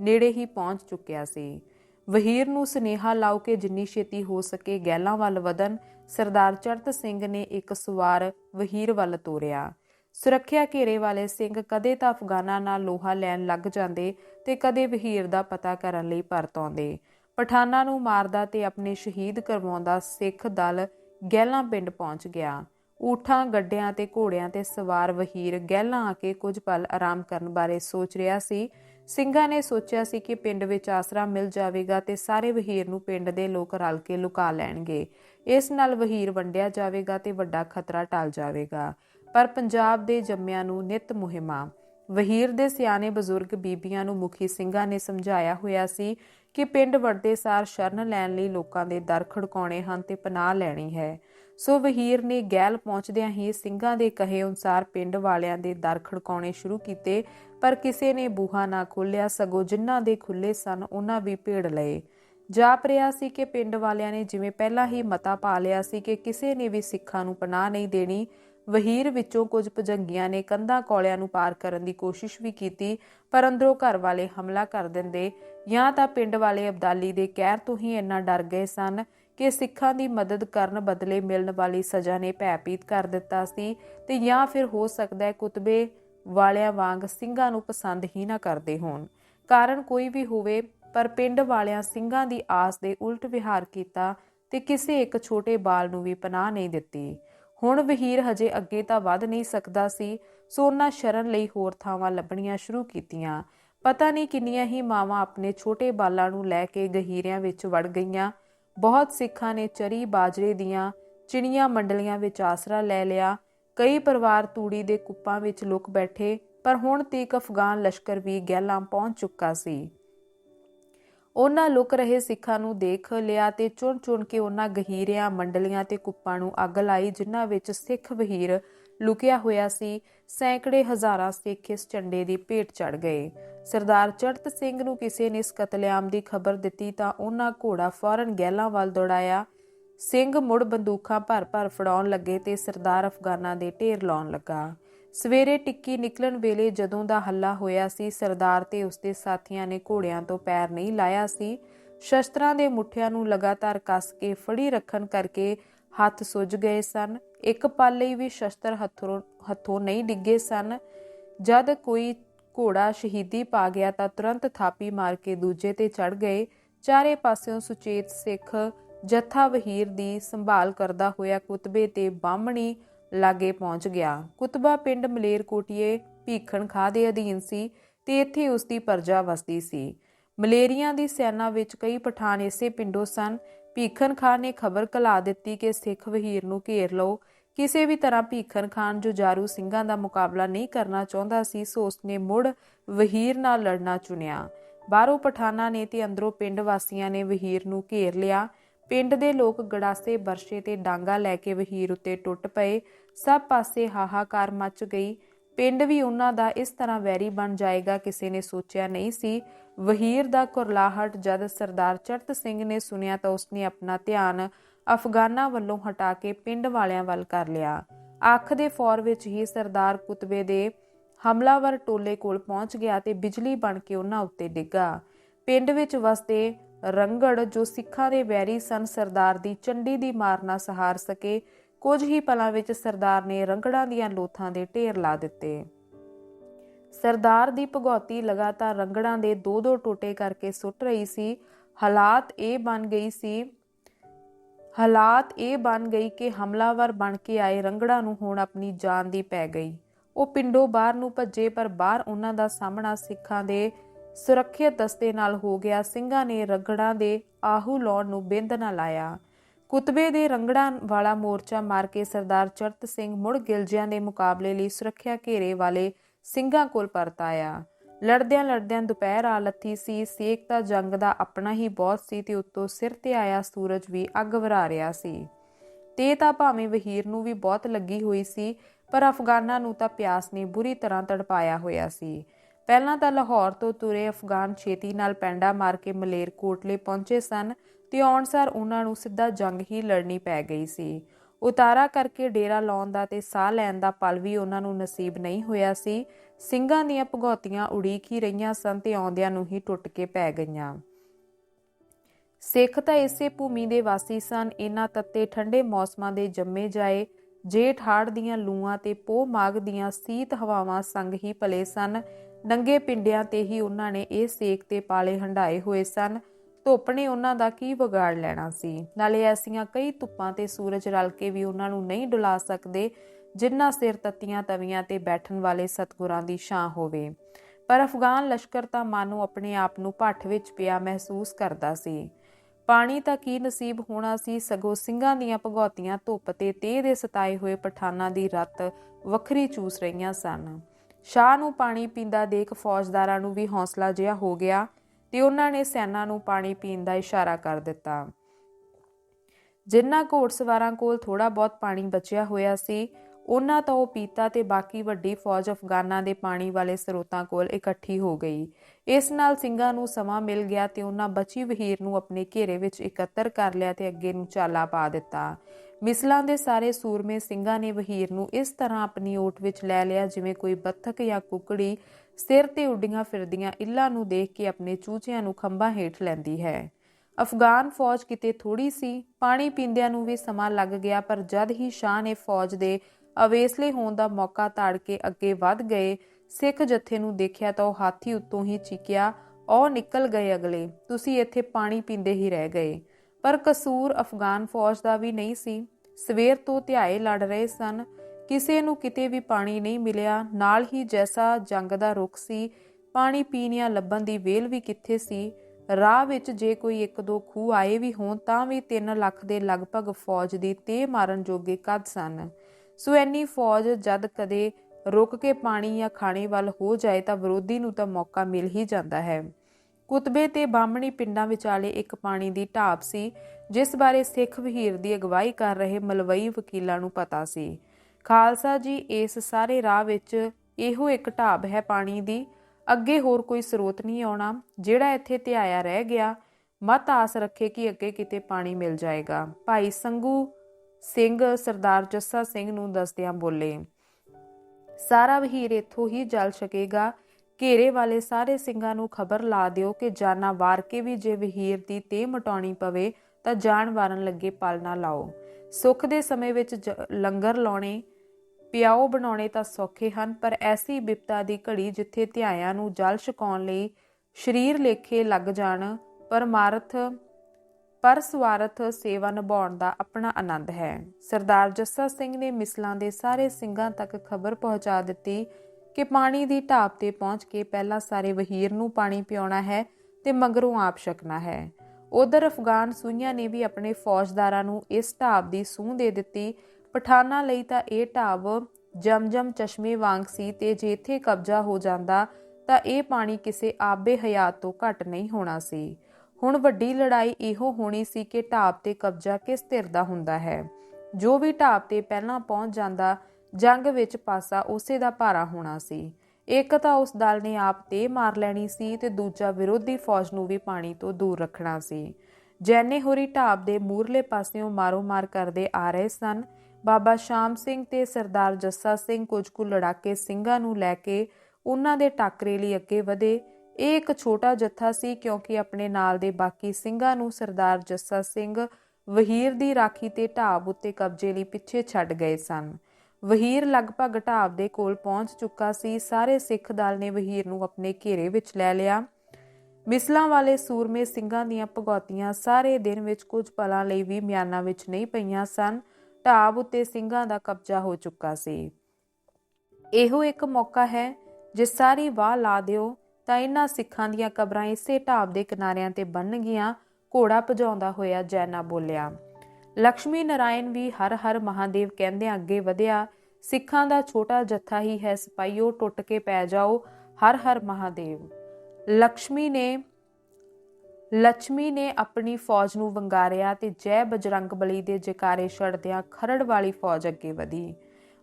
[SPEAKER 1] ਨੇੜੇ ਹੀ ਪਹੁੰਚ ਚੁੱਕਿਆ ਸੀ। ਵਹੀਰ ਨੂੰ ਸਨੇਹਾ ਲਾਉ ਕੇ ਜਿੰਨੀ ਛੇਤੀ ਹੋ ਸਕੇ ਗੈਲਾਂ ਵੱਲ ਵਧਨ ਸਰਦਾਰ ਚੜਤ ਸਿੰਘ ਨੇ ਇੱਕ ਸਵਾਰ ਵਹੀਰ ਵੱਲ ਤੋਰਿਆ। ਸੁਰੱਖਿਆ ਘੇਰੇ ਵਾਲੇ ਸਿੰਘ ਕਦੇ ਤਾਂ ਅਫਗਾਨਾਂ ਨਾਲ ਲੋਹਾ ਲੈਣ ਲੱਗ ਜਾਂਦੇ ਤੇ ਕਦੇ ਵਹੀਰ ਦਾ ਪਤਾ ਕਰਨ ਲਈ ਪਰਤ ਆਉਂਦੇ। ਪਠਾਨਾਂ ਨੂੰ ਮਾਰਦਾ ਤੇ ਆਪਣੇ ਸ਼ਹੀਦ ਕਰਵਾਉਂਦਾ ਸਿੱਖ ਦਲ ਗਹਿਲਾਂ ਪਿੰਡ ਪਹੁੰਚ ਗਿਆ। ਊਠਾਂ, ਗੱਡਿਆਂ ਤੇ ਘੋੜਿਆਂ ਤੇ ਸਵਾਰ ਵਹੀਰ ਗਹਿਲਾਂ ਆ ਕੇ ਕੁਝ ਪਲ ਆਰਾਮ ਕਰਨ ਬਾਰੇ ਸੋਚ ਰਿਹਾ ਸੀ। ਸਿੰਘਾਂ ਨੇ ਸੋਚਿਆ ਸੀ ਕਿ ਪਿੰਡ ਵਿੱਚ ਆਸਰਾ ਮਿਲ ਜਾਵੇਗਾ ਤੇ ਸਾਰੇ ਵਹੀਰ ਨੂੰ ਪਿੰਡ ਦੇ ਲੋਕ ਰਲ ਕੇ ਲੁਕਾ ਲੈਣਗੇ। ਇਸ ਨਾਲ ਵਹੀਰ ਵੰਡਿਆ ਜਾਵੇਗਾ ਤੇ ਵੱਡਾ ਖਤਰਾ ਟਲ ਜਾਵੇਗਾ। ਪਰ ਪੰਜਾਬ ਦੇ ਜੰਮਿਆਂ ਨੂੰ ਨਿਤ ਮੁਹਿਮਾ। ਵਹੀਰ ਦੇ ਸਿਆਣੇ ਬਜ਼ੁਰਗ ਬੀਬੀਆਂ ਨੂੰ ਮੁਖੀ ਸਿੰਘਾਂ ਨੇ ਸਮਝਾਇਆ ਹੋਇਆ ਸੀ ਕਿ ਪਿੰਡ ਵੜਦੇ ਸਾਰ ਸ਼ਰਨ ਲੈਣ ਲਈ ਲੋਕਾਂ ਦੇ ਦਰ ਖੜਕਾਉਣੇ ਹਨ ਤੇ ਪਨਾਹ ਲੈਣੀ ਹੈ। ਸੋ ਵਹੀਰ ਨੇ ਗੈਲ ਪਹੁੰਚਦਿਆਂ ਹੀ ਸਿੰਘਾਂ ਦੇ ਕਹੇ ਅਨੁਸਾਰ ਪਿੰਡ ਵਾਲਿਆਂ ਦੇ ਦਰ ਖੜਕਾਉਣੇ ਸ਼ੁਰੂ ਕੀਤੇ, ਪਰ ਕਿਸੇ ਨੇ ਬੂਹਾ ਨਾ ਖੋਲਿਆ ਸਗੋਂ ਜਿਨ੍ਹਾਂ ਦੇ ਖੁੱਲੇ ਸਨ, ਉਹਨਾਂ ਵੀ ਭੇੜ ਲਏ। ਜਾਪ ਰਿਹਾ ਸੀ ਕਿ ਪਿੰਡ ਵਾਲਿਆਂ ਨੇ ਜਿਵੇਂ ਪਹਿਲਾਂ ਹੀ ਮਤਾ ਪਾ ਲਿਆ ਸੀ ਕਿ ਕਿਸੇ ਨੇ ਵੀ ਸਿੱਖਾਂ ਨੂੰ ਪਨਾਹ ਨਹੀਂ ਦੇਣੀ, ਵਹੀਰ ਵਿੱਚੋਂ ਕੁਝ ਭਜੰਗੀਆਂ ਨੇ ਕੰਧਾਂ ਕੋਲਿਆਂ ਨੂੰ ਪਾਰ ਕਰਨ ਦੀ ਕੋਸ਼ਿਸ਼ ਵੀ ਕੀਤੀ, ਪਰ ਅੰਦਰੋਂ ਘਰ ਵਾਲੇ ਹਮਲਾ ਕਰ ਦਿੰਦੇ। ਜਾਂ ਤਾਂ ਪਿੰਡ ਵਾਲੇ ਅਬਦਾਲੀ ਦੇ ਕਹਿਰ ਤੋਂ ਹੀ ਇੰਨਾ ਡਰ ਗਏ ਸਨ ਕਿ ਸਿੱਖਾਂ ਦੀ ਮਦਦ ਕਰਨ ਬਦਲੇ ਮਿਲਣ ਵਾਲੀ ਸਜ਼ਾ ਨੇ ਭੈਪੀਤ ਕਰ ਦਿੱਤਾ ਸੀ ਤੇ ਜਾਂ ਫਿਰ ਹੋ ਸਕਦਾ ਹੈ ਕੁਤਬੇ ਵਾਲਿਆਂ ਵਾਂਗ ਸਿੰਘਾਂ ਨੂੰ ਪਸੰਦ ਹੀ ਨਾ ਕਰਦੇ ਹੋਣ। ਕਾਰਨ ਕੋਈ ਵੀ ਹੋਵੇ, ਪਰ ਪਿੰਡ ਵਾਲਿਆਂ ਸਿੰਘਾਂ ਦੀ ਆਸ ਦੇ ਉਲਟ ਵਿਹਾਰ ਕੀਤਾ ਤੇ ਕਿਸੇ ਇੱਕ ਛੋਟੇ ਬਾਲ ਨੂੰ ਵੀ ਪਨਾਹ ਨਹੀਂ ਦਿੱਤੀ। ਹੁਣ ਵਹੀਰ ਹਜੇ ਅੱਗੇ ਤਾਂ ਵੱਧ ਨਹੀਂ ਸਕਦਾ ਸੀ, ਸੋ ਉਹਨਾਂ ਸ਼ਰਨ ਲਈ ਹੋਰ ਥਾਵਾਂ ਲੱਭਣੀਆਂ ਸ਼ੁਰੂ ਕੀਤੀਆਂ। ਪਤਾ ਨਹੀਂ ਕਿੰਨੀਆਂ ਹੀ ਮਾਵਾਂ ਆਪਣੇ ਛੋਟੇ ਬਾਲਾਂ ਨੂੰ ਲੈ ਕੇ ਗਹੀਰਿਆਂ ਵਿੱਚ ਵੜ ਗਈਆਂ ਬਹੁਤ ਸਿੱਖਾਂ ਨੇ ਚਰੀ ਬਾਜਰੇ ਦੀਆਂ ਚਿੜੀਆਂ ਮੰਡਲੀਆਂ ਵਿੱਚ ਆਸਰਾ ਲੈ ਲਿਆ। ਕਈ ਪਰਿਵਾਰ ਤੂੜੀ ਦੇ ਕੁੱਪਾਂ ਵਿੱਚ ਲੁਕ ਬੈਠੇ, ਪਰ ਹੁਣ ਤੀਕ ਅਫਗਾਨ ਲਸ਼ਕਰ ਵੀ ਗਹਿਲਾਂ ਪਹੁੰਚ ਚੁੱਕਾ ਸੀ। ਉਹਨਾਂ ਲੁਕ ਰਹੇ ਸਿੱਖਾਂ ਨੂੰ ਦੇਖ ਲਿਆ ਤੇ ਚੁਣ-ਚੁਣ ਕੇ ਉਹਨਾਂ ਗਹੀਰਿਆਂ, ਮੰਡਲੀਆਂ ਤੇ ਕੁੱਪਾਂ ਨੂੰ ਅੱਗ ਲਾਈ, ਜਿਨ੍ਹਾਂ ਵਿੱਚ ਸਿੱਖ ਵਹੀਰ ਲੁਕਿਆ ਹੋਇਆ ਸੀ। ਸੈਂਕੜੇ ਹਜ਼ਾਰਾਂ ਸਿੱਖ ਇਸ ਝੰਡੇ ਦੀ ਭੇਟ ਚੜ ਗਏ। ਸਰਦਾਰ ਚੜਤ ਸਿੰਘ ਨੂੰ ਕਿਸੇ ਨੇ ਇਸ ਕਤਲੇਆਮ ਦੀ ਖਬਰ ਦਿੱਤੀ ਤਾਂ ਉਹਨਾਂ ਘੋੜਾ ਫੌਰਨ ਗਹਿਲਾਂ ਵੱਲ ਦੌੜਾਇਆ। ਸਿੰਘ ਮੁੜ ਬੰਦੂਕਾਂ ਭਰ-ਭਰ ਫੜਾਉਣ ਲੱਗੇ ਤੇ ਸਰਦਾਰ ਅਫਗਾਨਾਂ ਦੇ ਢੇਰ ਲਾਉਣ ਲੱਗਾ। ਸਵੇਰੇ ਟਿੱਕੀ ਨਿਕਲਣ ਵੇਲੇ ਜਦੋਂ ਦਾ ਹੱਲਾ ਹੋਇਆ ਸੀ, ਸਰਦਾਰ ਤੇ ਉਸਦੇ ਸਾਥੀਆਂ ਨੇ ਘੋੜਿਆਂ ਤੋਂ ਪੈਰ ਨਹੀਂ ਲਾਇਆ ਸੀ। ਸ਼ਸਤਰਾਂ ਦੇ ਮੁੱਠਿਆਂ ਨੂੰ ਲਗਾਤਾਰ ਕੱਸ ਕੇ ਫੜੀ ਰੱਖਣ ਕਰਕੇ ਹੱਥ ਸੁੱਜ ਗਏ ਸਨ। ਇੱਕ ਪਲ ਲਈ ਵੀ ਸ਼ਸਤਰ ਹੱਥੋਂ ਹੱਥੋਂ ਨਹੀਂ ਡਿੱਗੇ ਸਨ। ਜਦ ਕੋਈ ਘੋੜਾ ਸ਼ਹੀਦੀ ਪਾ ਗਿਆ ਤਾਂ ਤੁਰੰਤ ਥਾਪੀ ਮਾਰ ਕੇ ਦੂਜੇ ਤੇ ਚੜ ਗਏ। ਚਾਰੇ ਪਾਸਿਓਂ ਸੁਚੇਤ ਸਿੱਖ ਜੱਥਾ ਵਹੀਰ ਦੀ ਸੰਭਾਲ ਕਰਦਾ ਹੋਇਆ ਕੁਤਬੇ ਤੇ ਬਾਹਮਣੀ ਲਾਗੇ ਪਹੁੰਚ ਗਿਆ। ਕੁਤਬਾ ਪਿੰਡ ਮਲੇਰਕੋਟੀਏ ਭੀਖਣ ਖਾਂ ਦੇ ਅਧੀਨ ਸੀ ਤੇ ਇੱਥੇ ਉਸ ਦੀ ਪਰਜਾ ਵਸਦੀ ਸੀ। ਮਲੇਰੀਆਂ ਦੀ ਸੈਨਾ ਵਿੱਚ ਕਈ ਪਠਾਨ ਇਸੇ ਪਿੰਡੋਂ ਸਨ। ਭੀਖਣ ਖਾਨ ਨੇ ਖਬਰ ਕਲਾ ਦਿੱਤੀ ਕਿ ਸਿੱਖ ਵਹੀਰ ਨੂੰ ਘੇਰ ਲਓ। ਕਿਸੇ ਵੀ ਤਰ੍ਹਾਂ ਭੀਖਣ ਖਾਨ ਜੁਝਾਰੂ ਸਿੰਘਾਂ ਦਾ ਮੁਕਾਬਲਾ ਨਹੀਂ ਕਰਨਾ ਚਾਹੁੰਦਾ ਸੀ, ਸੋ ਉਸਨੇ ਮੁੜ ਵਹੀਰ ਨਾਲ ਲੜਨਾ ਚੁਣਿਆ। ਬਾਹਰੋਂ ਪਠਾਨਾਂ ਨੇ ਤੇ ਅੰਦਰੋਂ ਪਿੰਡ ਵਾਸੀਆਂ ਨੇ ਵਹੀਰ ਨੂੰ ਘੇਰ ਲਿਆ। ਪਿੰਡ ਦੇ ਲੋਕ ਗੜਾਸੇ ਵਰਸ਼ੇ ਤੇ ਡਾਂਗਾ ਲੈ ਕੇ ਵਹੀਰ ਉੱਤੇ ਟੁੱਟ ਪਏ। ਸਭ ਪਾਸੇ ਹਾਹਾਕਾਰ ਮਚ ਗਈ। ਪਿੰਡ ਵੀ ਉਹਨਾਂ ਦਾ ਇਸ ਤਰ੍ਹਾਂ ਵੈਰੀ ਬਣ ਜਾਏਗਾ ਕਿਸੇ ਨੇ ਸੋਚਿਆ ਨਹੀਂ ਸੀ। ਵਹੀਰ ਦਾ ਕੁਰਲਾਹਟ ਜਦ ਸਰਦਾਰ ਚੜਤ ਸਿੰਘ ਨੇ ਸੁਨਿਆ ਤਾਂ ਉਸਨੇ ਆਪਣਾ ਧਿਆਨ ਅਫਗਾਨਾਂ ਵੱਲੋਂ ਹਟਾ ਕੇ ਪਿੰਡ ਵਾਲਿਆਂ ਵੱਲ ਕਰ ਲਿਆ। ਅੱਖ ਦੇ ਫੌਰ ਵਿੱਚ ਹੀ ਸਰਦਾਰ ਕੁਤਬੇ ਦੇ ਹਮਲਾਵਰ ਟੋਲੇ ਕੋਲ ਪਹੁੰਚ ਗਿਆ ਤੇ ਬਿਜਲੀ ਬਣ ਕੇ ਉਹਨਾਂ ਉੱਤੇ ਡਿੱਗਾ। ਪਿੰਡ ਵਿੱਚ ਵਸਦੇ ਰੰਗੜ ਜੋ ਸਿੱਖਾਂ ਦੇ ਵੈਰੀ ਸਨ, ਸਰਦਾਰ ਦੀ ਚੰਡੀ ਦੀ ਮਾਰ ਨਾ ਸਹਾਰ ਸਕੇ, ਕੁਝ ਹੀ ਪਲਾਂ ਵਿੱਚ ਸਰਦਾਰ ਨੇ ਰੰਗੜਾਂ ਦੀਆਂ ਲੋਥਾਂ ਦੇ ਢੇਰ ਲਾ ਦਿੱਤੇ। ਸਰਦਾਰ ਦੀ ਭਗੌਤੀ ਲਗਾਤਾਰ ਰੰਗੜਾਂ ਦੇ ਦੋ ਦੋ ਟੋਟੇ ਕਰਕੇ ਸੁੱਟ ਰਹੀ ਸੀ। ਹਾਲਾਤ ਇਹ ਬਣ ਗਈ ਸੀ ਹਾਲਾਤ ਇਹ ਬਣ ਗਈ ਕਿ ਹਮਲਾਵਰ ਬਣ ਕੇ ਆਏ ਰੰਗੜਾਂ ਨੂੰ ਹੁਣ ਆਪਣੀ ਜਾਨ ਦੀ ਪੈ ਗਈ। ਉਹ ਪਿੰਡੋਂ ਬਾਹਰ ਨੂੰ ਭੱਜੇ, ਪਰ ਬਾਹਰ ਉਹਨਾਂ ਦਾ ਸਾਹਮਣਾ ਸਿੱਖਾਂ ਦੇ ਸੁਰੱਖਿਅਤ ਦਸਤੇ ਨਾਲ ਹੋ ਗਿਆ। ਸਿੰਘਾਂ ਨੇ ਰੰਗੜਾਂ ਦੇ ਆਹੂ ਲਾਉਣ ਨੂੰ ਬਿੰਦ ਨਾ ਲਾਇਆ। ਕੁਤਬੇ ਦੇ ਰੰਗੜਾਂ ਵਾਲਾ ਮੋਰਚਾ ਮਾਰ ਕੇ ਸਰਦਾਰ ਚਰਤ ਸਿੰਘ ਮੁੜ ਗਿਲਜਿਆਂ ਦੇ ਮੁਕਾਬਲੇ ਲਈ ਸੁਰੱਖਿਆ ਘੇਰੇ ਵਾਲੇ ਸਿੰਘਾਂ ਕੋਲ ਪਰਤ ਆਇਆ। ਲੜਦਿਆਂ ਲੜਦਿਆਂ ਦੁਪਹਿਰ ਆ ਲੱਥੀ ਸੀ, ਸੇਕ ਤਾਂ ਜੰਗ ਦਾ ਆਪਣਾ ਹੀ ਬਹੁਤ ਸੀ ਤੇ ਉੱਤੋਂ ਸਿਰ ਤੇ ਆਇਆ ਸੂਰਜ ਵੀ ਅੱਗ ਵਰਾ ਰਿਹਾ ਸੀ। ਤੇ ਤਾਂ ਭਾਵੇਂ ਵਹੀਰ ਨੂੰ ਵੀ ਬਹੁਤ ਲੱਗੀ ਹੋਈ ਸੀ, ਪਰ ਅਫਗਾਨਾਂ ਨੂੰ ਤਾਂ ਪਿਆਸ ਨੇ ਬੁਰੀ ਤਰ੍ਹਾਂ ਤੜਪਾਇਆ ਹੋਇਆ ਸੀ। ਪਹਿਲਾਂ ਤਾਂ ਲਾਹੌਰ ਤੋਂ ਤੁਰੇ ਅਫਗਾਨ ਛੇਤੀ ਨਾਲ ਪੈਂਡਾ ਮਾਰ ਕੇ ਮਲੇਰ ਕੋਟਲੇ ਪਹੁੰਚੇ ਸਨ ਤੇ ਆਉਣਸਾਰ ਉਹਨਾਂ ਨੂੰ ਸਿੱਧਾ ਜੰਗ ਹੀ ਲੜਨੀ ਪੈ ਗਈ ਸੀ। ਉਤਾਰਾ ਕਰਕੇ ਡੇਰਾ ਲਾਉਣ ਦਾ ਤੇ ਸਾਹ ਲੈਣ ਦਾ ਪਲ ਵੀ ਉਹਨਾਂ ਨੂੰ ਨਸੀਬ ਨਹੀਂ ਹੋਇਆ ਸੀ ਸਿੰਘਾਂ ਦੀਆਂ ਭਗੌਤੀਆਂ ਉਡੀਕ ਹੀ ਰਹੀਆਂ ਸਨ ਤੇ ਆਉਂਦਿਆਂ ਨੂੰ ਹੀ ਟੁੱਟ ਕੇ ਪੈ ਗਈਆਂ। ਸਿੱਖ ਤਾਂ ਇਸੇ ਭੂਮੀ ਦੇ ਵਾਸੀ ਸਨ ਇਹਨਾਂ ਤੱਤੇ ਠੰਡੇ ਮੌਸਮਾਂ ਦੇ ਜੰਮੇ ਜਾਏ, ਜੇਠ ਹਾੜ ਦੀਆਂ ਲੂਆਂ ਤੇ ਪੋਹ ਮਾਗ ਦੀਆਂ ਸੀਤ ਹਵਾਵਾਂ ਸੰਗ ਹੀ ਭਲੇ ਸਨ। ਨੰਗੇ ਪਿੰਡਿਆਂ ਤੇ ਹੀ ਉਹਨਾਂ ਨੇ ਇਹ ਸੇਕ ਤੇ ਪਾਲੇ ਹੰਡਾਏ ਹੋਏ ਸਨ। ਧੁੱਪ ਨੇ ਉਹਨਾਂ ਦਾ ਕੀ ਵਿਗਾੜ ਲੈਣਾ ਸੀ? ਨਾਲੇ ਐਸੀਆਂ ਕਈ ਧੁੱਪਾਂ ਤੇ ਸੂਰਜ ਰਲ ਕੇ ਵੀ ਉਹਨਾਂ ਨੂੰ ਨਹੀਂ ਡੁਲਾ ਸਕਦੇ। ਜਿੰਨਾ ਸਿਰ ਤੱਤੀਆਂ ਤਵੀਆਂ ਤੇ ਬੈਠਣ ਵਾਲੇ ਸਤਗੁਰਾਂ ਦੀ ਛਾਂ ਹੋਵੇ। ਪਰ ਅਫਗਾਨ ਲਸ਼ਕਰ ਤਾਂ ਮਾਨੋ ਆਪਣੇ ਆਪ ਨੂੰ ਭੱਠ ਵਿੱਚ ਪਿਆ ਮਹਿਸੂਸ ਕਰਦਾ ਸੀ। ਪਾਣੀ ਤਾਂ ਕੀ ਨਸੀਬ ਹੋਣਾ ਸੀ, ਸਗੋਂ ਸਿੰਘਾਂ ਦੀਆਂ ਭਗੌਤੀਆਂ ਧੁੱਪ ਤੇ ਤੇਹ ਦੇ ਸਤਾਏ ਹੋਏ ਪਠਾਨਾਂ ਦੀ ਰਤ ਵੱਖਰੀ ਚੂਸ ਰਹੀਆਂ ਸਨ। ਸ਼ਾਹ ਨੂੰ ਪਾਣੀ ਪੀਂਦਾ ਦੇਖ ਫੌਜਦਾਰਾਂ ਨੂੰ ਵੀ ਹੌਸਲਾ ਜਿਹਾ ਹੋ ਗਿਆ ਤੇ ਉਹਨਾਂ ਨੇ ਸੈਨਾ ਨੂੰ ਪਾਣੀ ਪੀਣ ਦਾ ਇਸ਼ਾਰਾ ਕਰ ਦਿੱਤਾ। ਜਿੰਨਾ ਘੋੜਸਵਾਰਾਂ ਕੋਲ ਥੋੜਾ ਬਹੁਤ ਪਾਣੀ ਬਚਿਆ ਹੋਇਆ ਸੀ ਉਹਨਾਂ ਤਾਂ ਉਹ ਪੀਤਾ ਤੇ ਬਾਕੀ ਵੱਡੀ ਫੌਜ ਅਫਗਾਨਾਂ ਦੇ ਪਾਣੀ ਵਾਲੇ ਸਰੋਤਾਂ ਕੋਲ ਇਕੱਠੀ ਹੋ ਗਈ। ਇਸ ਨਾਲ ਸਿੰਘਾਂ ਨੂੰ ਸਮਾਂ ਮਿਲ ਗਿਆ ਤੇ ਉਹਨਾਂ ਬਚੀ ਵਹੀਰ ਨੂੰ ਆਪਣੇ ਘੇਰੇ ਵਿੱਚ ਇਕੱਤਰ ਕਰ ਲਿਆ ਤੇ ਅੱਗੇ ਨੂੰ ਚਾਲਾ ਪਾ ਦਿੱਤਾ। ਮਿਸਲਾਂ ਦੇ ਸਾਰੇ ਸੂਰਮੇ ਸਿੰਘਾਂ ਨੇ ਵਹੀਰ ਨੂੰ ਇਸ ਤਰ੍ਹਾਂ ਆਪਣੀ ਓਟ ਵਿੱਚ ਲੈ ਲਿਆ ਜਿਵੇਂ ਕੋਈ ਬੱਤਖ ਜਾਂ ਕੁਕੜੀ ਸਿਰ ਤੇ ਉੱਡੀਆਂ ਫਿਰਦੀਆਂ ਇੱਲਾਂ ਨੂੰ ਦੇਖ ਕੇ ਆਪਣੇ ਚੂਚਿਆਂ ਨੂੰ ਖੰਭਾਂ ਹੇਠ ਲੈਂਦੀ ਹੈ। ਅਫਗਾਨ ਫੌਜ ਕਿਤੇ ਥੋੜੀ ਸੀ, ਪਾਣੀ ਪੀਂਦਿਆਂ ਨੂੰ ਵੀ ਸਮਾਂ ਲੱਗ ਗਿਆ, ਪਰ ਜਦ ਹੀ ਸ਼ਾਹ ਨੇ ਫੌਜ ਦੇ ਅਵੇਸਲੇ ਹੋਣ ਦਾ ਮੌਕਾ ਤਾੜ ਕੇ ਅੱਗੇ ਵੱਧ ਗਏ। ਸਿੱਖ ਜਥੇ ਨੂੰ ਦੇਖਿਆ ਤਾਂ ਉਹ ਹਾਥੀ ਉੱਤੋਂ ਹੀ ਚੀਕਿਆ ਉਹ ਨਿਕਲ ਗਏ ਅਗਲੇ, ਤੁਸੀਂ ਇੱਥੇ ਪਾਣੀ ਪੀਂਦੇ ਹੀ ਰਹਿ ਗਏ। ਪਰ ਕਸੂਰ ਅਫਗਾਨ ਫੌਜ ਦਾ ਵੀ ਨਹੀਂ ਸੀ। ਸਵੇਰ ਤੋਂ ਧਿਆਏ ਲੜ ਰਹੇ ਸਨ। ਕਿਸੇ ਨੂੰ ਕਿਤੇ ਵੀ ਪਾਣੀ ਨਹੀਂ ਮਿਲਿਆ। ਨਾਲ ਹੀ ਜੈਸਾ ਜੰਗ ਦਾ ਰੁਖ ਸੀ, ਪਾਣੀ ਪੀਣਿਆ ਲੱਭਣ ਦੀ ਵੇਲ ਵੀ ਕਿੱਥੇ ਸੀ? ਰਾਹ ਵਿੱਚ ਜੇ ਕੋਈ ਇੱਕ ਦੋ ਖੂਹ ਆਏ ਵੀ ਹੋਣ, ਤਾਂ ਵੀ 3 ਲੱਖ ਦੇ ਲਗਭਗ ਫੌਜ ਦੀ ਤੇ ਮਾਰਨ ਜੋਗੇ ਕੱਦ ਸਨ। ਸੋ ਐਨੀ ਫੌਜ ਜਦ ਕਦੇ ਰੁਕ ਕੇ ਪਾਣੀ ਜਾਂ ਖਾਣੇ ਵੱਲ ਹੋ ਜਾਏ ਤਾਂ ਵਿਰੋਧੀ ਨੂੰ ਤਾਂ ਮੌਕਾ ਮਿਲ ਹੀ ਜਾਂਦਾ ਹੈ। ਕੁਤਬੇ ਤੇ ਬਾਹਮਣੀ ਪਿੰਡਾਂ ਵਿਚਾਲੇ ਇੱਕ ਪਾਣੀ ਦੀ ਢਾਬ ਸੀ, ਜਿਸ ਬਾਰੇ ਸਿੱਖ ਵਹੀਰ ਦੀ ਅਗਵਾਈ ਕਰ ਰਹੇ ਮਲਵਈ ਵਕੀਲਾਂ ਨੂੰ ਪਤਾ ਸੀ। ਖਾਲਸਾ ਜੀ, ਇਸ ਸਾਰੇ ਰਾਹ ਵਿੱਚ ਇਹੋ ਇੱਕ ਢਾਬ ਹੈ ਪਾਣੀ ਦੀ। ਅੱਗੇ ਹੋਰ ਕੋਈ ਸਰੋਤ ਨਹੀਂ ਆਉਣਾ, ਜਿਹੜਾ ਇੱਥੇ ਧਿਆਇਆ ਰਹਿ ਗਿਆ। ਮਤ ਆਸ ਰੱਖੇ ਕਿ ਅੱਗੇ ਕਿਤੇ ਪਾਣੀ ਮਿਲ ਜਾਏਗਾ। ਭਾਈ ਸੰਗੂ ਸਿੰਘ ਸਰਦਾਰ ਜੱਸਾ ਸਿੰਘ ਨੂੰ ਦੱਸਦਿਆਂ ਬੋਲੇ, ਸਾਰਾ ਵਹੀਰ ਇੱਥੋਂ ਹੀ ਜਲ ਸਕੇਗਾ। ਘੇਰੇ ਵਾਲੇ ਸਾਰੇ ਸਿੰਘਾਂ ਨੂੰ ਖਬਰ ਲਾ ਦਿਓ ਕਿ ਜਾਨਾ ਵਾਰ ਕੇ ਵੀ ਜੇ ਵਹੀਰ ਦੀ ਤੇ ਮਟਾਉਣੀ ਪਵੇ ਤਾਂ ਜਾਨ ਵਾਰਨ ਲੱਗੇ ਪਲ ਨਾ ਲਾਓ। ਸੁੱਖ ਦੇ ਸਮੇਂ ਵਿੱਚ ਜ- ਲੰਗਰ ਲਾਉਣੇ, ਪਿਆਓ ਬਣਾਉਣੇ ਤਾਂ ਸੌਖੇ ਹਨ, ਪਰ ਐਸੀ ਬਿਪਤਾ ਦੀ ਘੜੀ ਜਿੱਥੇ ਧਿਆਇਆਂ ਨੂੰ ਜਲ ਛਕਾਉਣ ਲਈ ਸਰੀਰ ਲੇਖੇ ਲੱਗ ਜਾਣ ਪਰਮਾਰਥ ਪਰ ਸਵਾਰਥ ਸੇਵਾ ਨਿਭਾਉਣ ਦਾ ਆਪਣਾ ਆਨੰਦ ਹੈ। ਸਰਦਾਰ ਜੱਸਾ ਸਿੰਘ ਨੇ ਮਿਸਲਾਂ ਦੇ ਸਾਰੇ ਸਿੰਘਾਂ ਤੱਕ ਖਬਰ ਪਹੁੰਚਾ ਦਿੱਤੀ ਕਿ ਪਾਣੀ ਦੀ ਢਾਬ ਤੇ ਪਹੁੰਚ ਕੇ ਪਹਿਲਾਂ ਸਾਰੇ ਵਹੀਰ ਨੂੰ ਪਾਣੀ ਪਿਆਉਣਾ ਹੈ ਤੇ ਮਗਰੋਂ ਆਪ ਛਕਣਾ ਹੈ। ਉਧਰ ਅਫਗਾਨ ਸੂਈਆਂ ਨੇ ਵੀ ਆਪਣੇ ਫੌਜਦਾਰਾਂ ਨੂੰ ਇਸ ਢਾਬ ਦੀ ਸੂਹ ਦੇ ਦਿੱਤੀ। ਪਠਾਨਾਂ ਲਈ ਤਾਂ ਇਹ ਢਾਬ ਜਮਜਮ ਚਸ਼ਮੇ ਵਾਂਗ ਸੀ ਤੇ ਜੇ ਇੱਥੇ ਕਬਜ਼ਾ ਹੋ ਜਾਂਦਾ ਤਾਂ ਇਹ ਪਾਣੀ ਕਿਸੇ ਆਬੇ ਹਯਾਤ ਤੋਂ ਘੱਟ ਨਹੀਂ ਹੋਣਾ ਸੀ। ਹੁਣ ਵੱਡੀ ਲੜਾਈ ਇਹੋ ਹੋਣੀ ਸੀ ਕਿ ਢਾਬ ਤੇ ਕਬਜ਼ਾ ਕਿਸ ਧਿਰ ਦਾ ਹੁੰਦਾ ਹੈ। ਜੋ ਵੀ ਢਾਬ ਤੇ ਪਹਿਲਾਂ ਪਹੁੰਚ ਜਾਂਦਾ, ਜੰਗ ਵਿੱਚ ਪਾਸਾ ਉਸੇ ਦਾ ਭਾਰਾ ਹੋਣਾ ਸੀ। ਇੱਕ ਤਾਂ ਉਸ ਦਲ ਨੇ ਆਪ ਤੇ ਮਾਰ ਲੈਣੀ ਸੀ ਤੇ ਦੂਜਾ ਵਿਰੋਧੀ ਫੌਜ ਨੂੰ ਵੀ ਪਾਣੀ ਤੋਂ ਦੂਰ ਰੱਖਣਾ ਸੀ। ਜੈਨੇ ਹੋਰੀ ਢਾਬ ਦੇ ਮੂਰਲੇ ਪਾਸਿਓਂ ਮਾਰੋ ਮਾਰ ਕਰਦੇ ਆ ਰਹੇ ਸਨ। ਬਾਬਾ ਸ਼ਾਮ ਸਿੰਘ ਤੇ ਸਰਦਾਰ ਜੱਸਾ ਸਿੰਘ ਕੁਝ ਕੁ ਲੜਾਕੇ ਸਿੰਘਾਂ ਨੂੰ ਲੈ ਕੇ ਉਹਨਾਂ ਦੇ ਟਾਕਰੇ ਲਈ ਅੱਗੇ ਵਧੇ। ਇਹ ਇੱਕ ਛੋਟਾ ਜੱਥਾ ਸੀ ਕਿਉਂਕਿ ਆਪਣੇ ਨਾਲ ਦੇ ਬਾਕੀ ਸਿੰਘਾਂ ਨੂੰ ਸਰਦਾਰ ਜੱਸਾ ਸਿੰਘ ਵਹੀਰ ਦੀ ਰਾਖੀ ਤੇ ਢਾਬ ਉੱਤੇ ਕਬਜ਼ੇ ਲਈ ਪਿੱਛੇ ਛੱਡ ਗਏ ਸਨ। ਵਹੀਰ ਲਗਭਗ ਢਾਬ ਦੇ ਕੋਲ ਪਹੁੰਚ ਚੁੱਕਾ ਸੀ। ਸਾਰੇ ਸਿੱਖ ਦਲ ਨੇ ਵਹੀਰ ਨੂੰ ਆਪਣੇ ਘੇਰੇ ਵਿੱਚ ਲੈ ਲਿਆ। ਮਿਸਲਾਂ ਵਾਲੇ ਸੂਰਮੇ ਸਿੰਘਾਂ ਦੀਆਂ ਭਗੌਤੀਆਂ ਸਾਰੇ ਦਿਨ ਵਿੱਚ ਕੁਝ ਪਲਾਂ ਲਈ ਵੀ ਮਿਆਨਾਂ ਵਿੱਚ ਨਹੀਂ ਪਈਆਂ ਸਨ। ਢਾਬ ਉੱਤੇ ਸਿੰਘਾਂ ਦਾ ਕਬਜ਼ਾ ਹੋ ਚੁੱਕਾ ਸੀ। ਇਹੋ ਇੱਕ ਮੌਕਾ ਹੈ ਜੇ ਸਾਰੀ ਵਾਹ ਲਾ ਦਿਓ। ਤਾਂ ਇਹਨਾਂ ਸਿੱਖਾਂ ਦੀਆਂ ਕਬਰਾਂ ਇਸੇ ਢਾਬ ਦੇ ਕਿਨਾਰਿਆਂ ਤੇ ਬਣ ਗਈਆਂ, ਘੋੜਾ ਭਜਾਉਂਦਾ ਹੋਇਆ ਜੈਨਾ ਬੋਲਿਆ। ਲక్ష్ਮੀ ਨਾਰਾਇਣ ਵੀ ਹਰ ਹਰ ਮਹਾਦੇਵ ਕਹਿੰਦੇ ਅੱਗੇ ਵਧਿਆ, ਸਿੱਖਾਂ ਦਾ ਛੋਟਾ ਜੱਥਾ ਹੀ ਹੈ ਸਿਪਾਈਓ ਟੁੱਟ ਕੇ ਪੈ ਜਾਓ, ਹਰ ਹਰ ਮਹਾਦੇਵ। ਲక్ష్ਮੀ ਨੇ ਲక్ష్ਮੀ ਨੇ ਆਪਣੀ ਫੌਜ ਨੂੰ ਵੰਗਾਰਿਆ ਤੇ ਜੈ ਬਜਰੰਗ ਬਲੀ ਦੇ ਜਕਾਰੇ ਛੜਦਿਆਂ ਖਰੜ ਵਾਲੀ ਫੌਜ ਅੱਗੇ ਵਧੀ।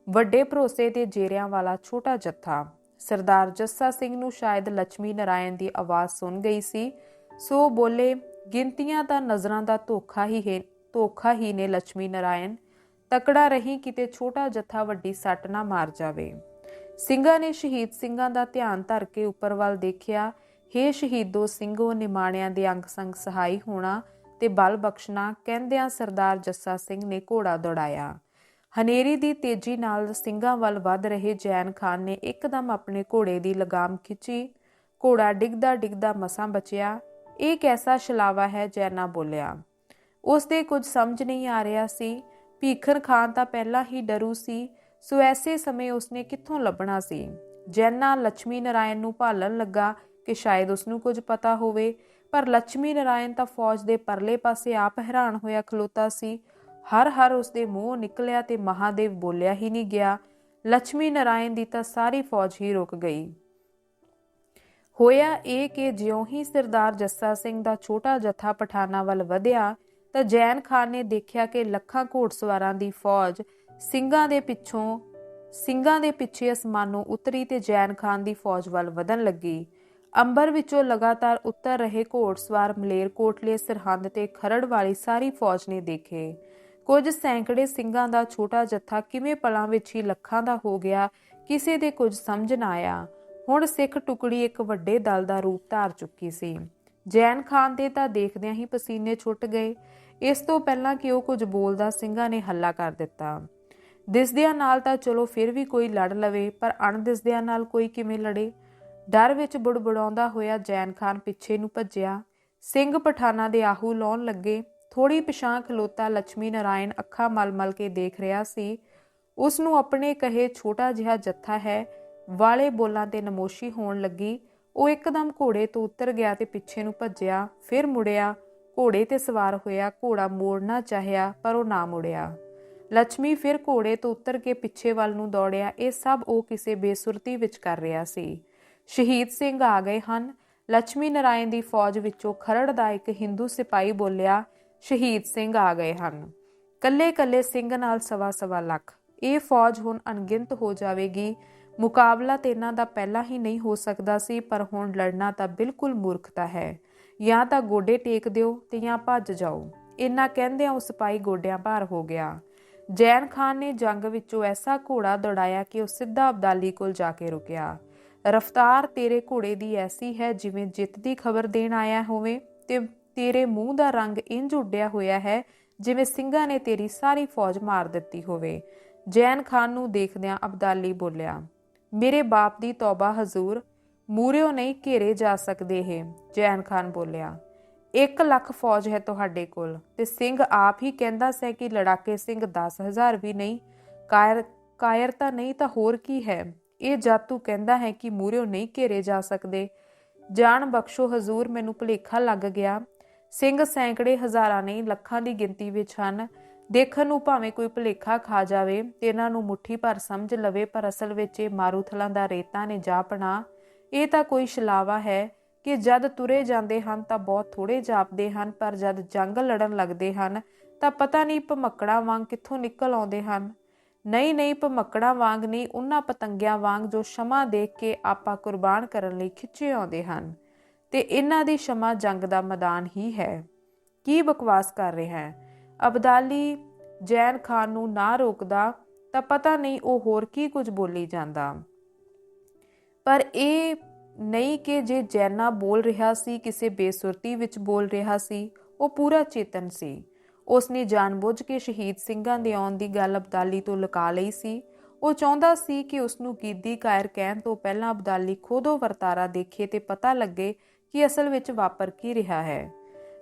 [SPEAKER 1] ਵੱਡੇ ਭਰੋਸੇ ਤੇ ਜੇਰਿਆਂ ਵਾਲਾ ਛੋਟਾ ਜੱਥਾ। ਸਰਦਾਰ ਜੱਸਾ ਸਿੰਘ ਨੂੰ ਸ਼ਾਇਦ ਲక్ష్ਮੀ ਨਰਾਇਣ ਦੀ ਆਵਾਜ਼ ਸੁਣ ਗਈ ਸੀ। ਸੋ ਬੋਲੇ, ਗਿਣਤੀਆਂ ਦਾ ਨਜ਼ਰਾਂ ਦਾ ਧੋਖਾ ਹੀ ਹੈ, ਧੋਖਾ ਹੀ ਨੇ ਲక్ష్ਮੀ ਨਰਾਇਣ। ਤਕੜਾ ਰਹੀ, ਕਿਤੇ ਛੋਟਾ ਜੱਥਾ ਵੱਡੀ ਸੱਟ ਨਾ ਮਾਰ ਜਾਵੇ। ਸਿੰਘਾਂ ਨੇ ਸ਼ਹੀਦ ਸਿੰਘਾਂ ਦਾ ਧਿਆਨ ਧਰ ਕੇ ਉੱਪਰ ਵੱਲ ਦੇਖਿਆ। ਹੇ ਸ਼ਹੀਦੋ, ਸਿੰਘੋ, ਨਿਮਾਣਿਆਂ ਦੇ ਅੰਗ ਸੰਗ ਸਹਾਈ ਹੋਣਾ ਤੇ ਬਲ ਬਖਸ਼ਣਾ, ਕਹਿੰਦਿਆਂ ਸਰਦਾਰ ਜੱਸਾ ਸਿੰਘ ਨੇ ਘੋੜਾ ਦੌੜਾਇਆ। ਹਨੇਰੀ ਦੀ ਤੇਜ਼ੀ ਨਾਲ ਸਿੰਘਾਂ ਵੱਲ ਵੱਧ ਰਹੇ ਜੈਨ ਖਾਨ ਨੇ ਇੱਕਦਮ ਆਪਣੇ ਘੋੜੇ ਦੀ ਲਗਾਮ ਖਿੱਚੀ। ਘੋੜਾ ਡਿੱਗਦਾ ਡਿੱਗਦਾ ਮਸਾਂ ਬਚਿਆ। ਇਹ ਕੈਸਾ ਛਲਾਵਾ ਹੈ, ਜੈਨਾ ਬੋਲਿਆ। ਉਸ ਦੇ ਕੁਝ ਸਮਝ ਨਹੀਂ ਆ ਰਿਹਾ ਸੀ। ਭੀਖਰ ਖਾਨ ਤਾਂ ਪਹਿਲਾਂ ਹੀ ਡਰੂ ਸੀ। ਸੋ ਐਸੇ ਸਮੇਂ ਉਸਨੇ ਕਿੱਥੋਂ ਲੱਭਣਾ ਸੀ? ਜੈਨਾ ਲక్ష్ਮੀ ਨਾਰਾਇਣ ਨੂੰ ਭਾਲਣ ਲੱਗਾ ਕਿ ਸ਼ਾਇਦ ਉਸ ਨੂੰ ਕੁਝ ਪਤਾ ਹੋਵੇ। ਪਰ ਲక్ష్ਮੀ ਨਾਰਾਇਣ ਤਾਂ ਫੌਜ ਦੇ ਪਰਲੇ ਪਾਸੇ ਆਪ ਹੈਰਾਨ ਹੋਇਆ ਖਲੋਤਾ ਸੀ। ਹਰ ਹਰ ਉਸਦੇ ਮੂੰਹ ਨਿਕਲਿਆ ਤੇ ਮਹਾਦੇਵ ਬੋਲਿਆ ਹੀ ਨਹੀਂ ਗਿਆ। ਲక్ష్ਮੀ ਨਾਰਾਇਣ ਦੀ ਤਾਂ ਸਾਰੀ ਫੌਜ ਹੀ ਰੁਕ ਗਈ। ਹੋਇਆ ਇਹ ਕਿ ਜਿਉਂ ਹੀ ਸਰਦਾਰ ਜੱਸਾ ਸਿੰਘ ਦਾ ਛੋਟਾ ਜਥਾ ਪਠਾਨਾ ਵੱਲ ਵਧਿਆ, ਤਾਂ ਜੈਨ ਖਾਨ ਨੇ ਦੇਖਿਆ ਕਿ ਲੱਖਾਂ ਘੋੜਸਵਾਰਾਂ ਦੀ ਫੌਜ ਸਿੰਘਾਂ ਦੇ ਪਿੱਛੋਂ, ਸਿੰਘਾਂ ਦੇ ਪਿੱਛੇ ਅਸਮਾਨੋਂ ਉਤਰੀ ਤੇ ਜੈਨ ਖਾਨ ਦੀ ਫੌਜ ਵੱਲ ਵਧਣ ਲੱਗੀ। ਅੰਬਰ ਵਿੱਚੋਂ ਲਗਾਤਾਰ ਉੱਤਰ ਰਹੇ ਘੋੜਸਵਾਰ ਮਲੇਰ ਕੋਟਲੇ ਸਰਹੰਦ ਤੇ ਖਰੜ ਵਾਲੀ ਸਾਰੀ ਫੌਜ ਨੇ ਦੇਖੇ। ਕੁਝ ਸੈਂਕੜੇ ਸਿੰਘਾਂ ਦਾ ਛੋਟਾ ਜੱਥਾ ਕਿਵੇਂ ਪਲਾਂ ਵਿੱਚ ਹੀ ਲੱਖਾਂ ਦਾ ਹੋ ਗਿਆ, ਕਿਸੇ ਦੇ ਕੁਝ ਸਮਝ ਨਾ ਆਇਆ। ਹੁਣ ਸਿੱਖ ਟੁਕੜੀ ਇੱਕ ਵੱਡੇ ਦਲ ਦਾ ਰੂਪ ਧਾਰ ਚੁੱਕੀ ਸੀ। ਜੈਨ ਖਾਨ ਦੇ ਤਾਂ ਦੇਖਦਿਆਂ ਹੀ ਪਸੀਨੇ ਛੁੱਟ ਗਏ। ਇਸ ਤੋਂ ਪਹਿਲਾਂ ਕਿ ਉਹ ਕੁਝ ਬੋਲਦਾ, ਸਿੰਘਾਂ ਨੇ ਹੱਲਾ ਕਰ ਦਿੱਤਾ। ਦਿਸਦਿਆਂ ਨਾਲ ਤਾਂ ਚਲੋ ਫਿਰ ਵੀ ਕੋਈ ਲੜ ਲਵੇ, ਪਰ ਅਣਦਿਸਦਿਆਂ ਨਾਲ ਕੋਈ ਕਿਵੇਂ ਲੜੇ? ਡਰ ਵਿੱਚ ਬੁੜਬੁੜਾਉਂਦਾ ਹੋਇਆ ਜੈਨ ਖਾਨ ਪਿੱਛੇ ਨੂੰ ਭੱਜਿਆ। ਸਿੰਘ ਪਠਾਨਾਂ ਦੇ ਆਹੂ ਲਾਉਣ ਲੱਗੇ। ਥੋੜੀ ਪਿਛਾਂ ਖਲੋਤਾ ਲక్ష్ਮੀ ਨਾਰਾਇਣ ਅੱਖਾਂ ਮਲ-ਮਲ ਕੇ ਦੇਖ ਰਿਹਾ ਸੀ। ਉਸ ਨੂੰ ਆਪਣੇ ਕਹੇ ਛੋਟਾ ਜਿਹਾ ਜੱਥਾ ਹੈ, ਵਾਲੇ ਬੋਲਾਂ ਤੇ ਨਮੋਸ਼ੀ ਹੋਣ ਲੱਗੀ। ਉਹ ਇੱਕਦਮ ਘੋੜੇ ਤੋਂ ਉਤਰ ਗਿਆ ਤੇ ਪਿੱਛੇ ਨੂੰ ਭੱਜਿਆ, ਫਿਰ ਮੁੜਿਆ। ਘੋੜੇ ਤੇ ਸਵਾਰ ਹੋਇਆ, ਘੋੜਾ ਮੋੜਨਾ ਚਾਹਿਆ, ਪਰ ਉਹ ਨਾ ਮੁੜਿਆ। ਲక్ష్ਮੀ ਫਿਰ ਘੋੜੇ ਤੋਂ ਉਤਰ ਕੇ ਪਿੱਛੇ ਵੱਲ ਨੂੰ ਦੌੜਿਆ। ਇਹ ਸਭ ਉਹ ਕਿਸੇ ਬੇਸੁਰਤੀ ਵਿੱਚ ਕਰ ਰਿਹਾ ਸੀ। ਸ਼ਹੀਦ ਸਿੰਘ ਆ ਗਏ ਹਨ। ਲక్ష్ਮੀ ਨਾਰਾਇਣ ਦੀ ਫੌਜ ਵਿੱਚੋਂ ਖਰੜ ਦਾ ਇੱਕ ਹਿੰਦੂ ਸਿਪਾਹੀ ਬੋਲਿਆ ਸ਼ਹੀਦ ਸਿੰਘ ਆ ਗਏ ਹਨ। ਕੱਲੇ ਕੱਲੇ ਸਿੰਘ ਨਾਲ ਸਵਾ ਸਵਾ ਲੱਖ। ਇਹ ਫੌਜ ਹੁਣ ਅਣਗਿਣਤ ਹੋ ਜਾਵੇਗੀ। ਮੁਕਾਬਲਾ ਤੇ ਇਹਨਾਂ ਦਾ ਪਹਿਲਾਂ ਹੀ ਨਹੀਂ ਹੋ ਸਕਦਾ ਸੀ, ਪਰ ਹੁਣ ਲੜਨਾ ਤਾਂ ਬਿਲਕੁਲ ਮੂਰਖਤਾ ਹੈ। ਜਾਂ ਤਾਂ ਗੋਡੇ ਟੇਕ ਦਿਓ ਤੇ ਜਾਂ ਭੱਜ ਜਾਓ। ਇੰਨਾ ਕਹਿੰਦਿਆਂ ਉਸ ਸਿਪਾਹੀ ਗੋਡਿਆਂ ਭਾਰ ਹੋ ਗਿਆ। ਜੈਨ ਖਾਨ ਨੇ ਜੰਗ ਵਿੱਚੋਂ ਐਸਾ ਘੋੜਾ ਦੌੜਾਇਆ ਕਿ ਉਹ ਸਿੱਧਾ ਅਬਦਾਲੀ ਕੋਲ ਜਾ ਕੇ ਰੁਕਿਆ। ਰਫਤਾਰ ਤੇਰੇ ਘੋੜੇ ਦੀ ਐਸੀ ਹੈ ਜਿਵੇਂ ਜਿੱਤ ਦੀ ਖਬਰ ਦੇਣ ਆਇਆ ਹੋਵੇ ਤੇ ਤੇਰੇ ਮੂੰਹ ਦਾ ਰੰਗ ਇੰਜ ਉੱਡਿਆ ਹੋਇਆ ਹੈ, ਜਿਵੇਂ ਸਿੰਘਾਂ ਨੇ ਤੇਰੀ ਸਾਰੀ ਫੌਜ ਮਾਰ ਦਿੱਤੀ ਹੋਵੇ। ਜੈਨ ਖਾਨ ਨੂੰ ਦੇਖਦਿਆਂ ਅਬਦਾਲੀ ਬੋਲਿਆ, ਮੇਰੇ ਬਾਪ ਦੀ ਤੌਬਾ ਹਜ਼ੂਰ ਮੂਰਿਓ ਨਹੀਂ ਘੇਰੇ ਜਾ ਸਕਦੇ ਇਹ। ਜੈਨ ਖਾਨ ਬੋਲਿਆ 1 ਲੱਖ ਫੌਜ ਹੈ ਤੁਹਾਡੇ ਕੋਲ, ਤੇ ਸਿੰਘ ਆਪ ਹੀ ਕਹਿੰਦਾ ਸੀ ਕਿ ਲੜਾਕੇ ਸਿੰਘ 10000 ਵੀ ਨਹੀਂ। ਕਾਇਰ ਕਾਇਰਤਾ ਨਹੀਂ ਤਾਂ ਹੋਰ ਕੀ ਹੈ? ਇਹ ਜਾਤੂ ਕਹਿੰਦਾ ਹੈ ਕਿ ਮੂਰਿਓ ਨਹੀਂ ਘੇਰੇ ਜਾ ਸਕਦੇ। ਜਾਨ ਬਖਸ਼ੋ ਹਜ਼ੂਰ, ਮੈਨੂੰ ਭੁਲੇਖਾ ਲੱਗ ਗਿਆ। ਸਿੰਘ ਸੈਂਕੜੇ ਹਜ਼ਾਰਾਂ ਨਹੀਂ ਲੱਖਾਂ ਦੀ ਗਿਣਤੀ ਵਿੱਚ ਹਨ। ਦੇਖਣ ਨੂੰ ਭਾਵੇਂ ਕੋਈ ਭੁਲੇਖਾ ਖਾ ਜਾਵੇ ਤੇ ਇਹਨਾਂ ਨੂੰ ਮੁੱਠੀ ਭਰ ਸਮਝ ਲਵੇ, ਪਰ ਅਸਲ ਵਿੱਚ ਇਹ ਮਾਰੂਥਲਾਂ ਦਾ ਰੇਤਾ ਨੇ ਜਾਪਣਾ ਇਹ ਤਾਂ ਕੋਈ ਛਲਾਵਾ ਹੈ ਕਿ ਜਦ ਤੁਰੇ ਜਾਂਦੇ ਹਨ ਤਾਂ ਬਹੁਤ ਥੋੜੇ ਜਾਪਦੇ ਹਨ, ਪਰ ਜਦ ਜੰਗ ਲੜਨ ਲੱਗਦੇ ਹਨ ਤਾਂ ਪਤਾ ਨਹੀਂ ਭਮੱਕੜਾਂ ਵਾਂਗ ਕਿੱਥੋਂ ਨਿਕਲ ਆਉਂਦੇ ਹਨ। ਨਹੀਂ ਨਹੀਂ, ਭਮੱਕੜਾਂ ਵਾਂਗ ਨਹੀਂ, ਉਹਨਾਂ ਪਤੰਗਿਆਂ ਵਾਂਗ ਜੋ ਸ਼ਮਾ ਦੇਖ ਕੇ ਆਪਾ ਕੁਰਬਾਨ ਕਰਨ ਲਈ ਖਿੱਚੇ ਆਉਂਦੇ ਹਨ। ਤੇ ਇਹਨਾਂ ਦੀ ਸ਼ਮਾ ਜੰਗ ਦਾ ਮੈਦਾਨ ਹੀ ਹੈ। ਕੀ ਬਕਵਾਸ ਕਰ ਰਿਹਾ ਹੈ? ਅਬਦਾਲੀ ਜੈਨ ਖਾਨ ਨੂੰ ਨਾ ਰੋਕਦਾ ਤਾਂ ਪਤਾ ਨਹੀਂ ਉਹ ਹੋਰ ਕੀ ਕੁਝ ਬੋਲੀ ਜਾਂਦਾ। ਪਰ ਇਹ ਨਹੀਂ ਕਿ ਜੇ ਜੈਨਾ ਬੋਲ ਰਿਹਾ ਸੀ, ਕਿਸੇ ਬੇਸੁਰਤੀ ਵਿੱਚ ਬੋਲ ਰਿਹਾ ਸੀ, ਉਹ ਪੂਰਾ ਚੇਤਨ ਸੀ। ਉਸ ਨੇ ਜਾਣਬੁੱਝ ਕੇ ਸ਼ਹੀਦ ਸਿੰਘਾਂ ਦੇ ਆਉਣ ਦੀ ਗੱਲ ਅਬਦਾਲੀ ਤੋਂ ਲੁਕਾ ਲਈ ਸੀ। ਉਹ ਚਾਹੁੰਦਾ ਸੀ ਕਿ ਉਸ ਨੂੰ ਕੀਦੀ ਕਾਇਰ ਕਹਿਣ ਤੋਂ ਪਹਿਲਾਂ ਅਬਦਾਲੀ ਖੁਦ ਉਹ ਵਰਤਾਰਾ ਦੇਖੇ ਤੇ ਪਤਾ ਲੱਗੇ ਕਿ ਅਸਲ ਵਿੱਚ ਵਾਪਰ ਕੀ ਰਿਹਾ ਹੈ।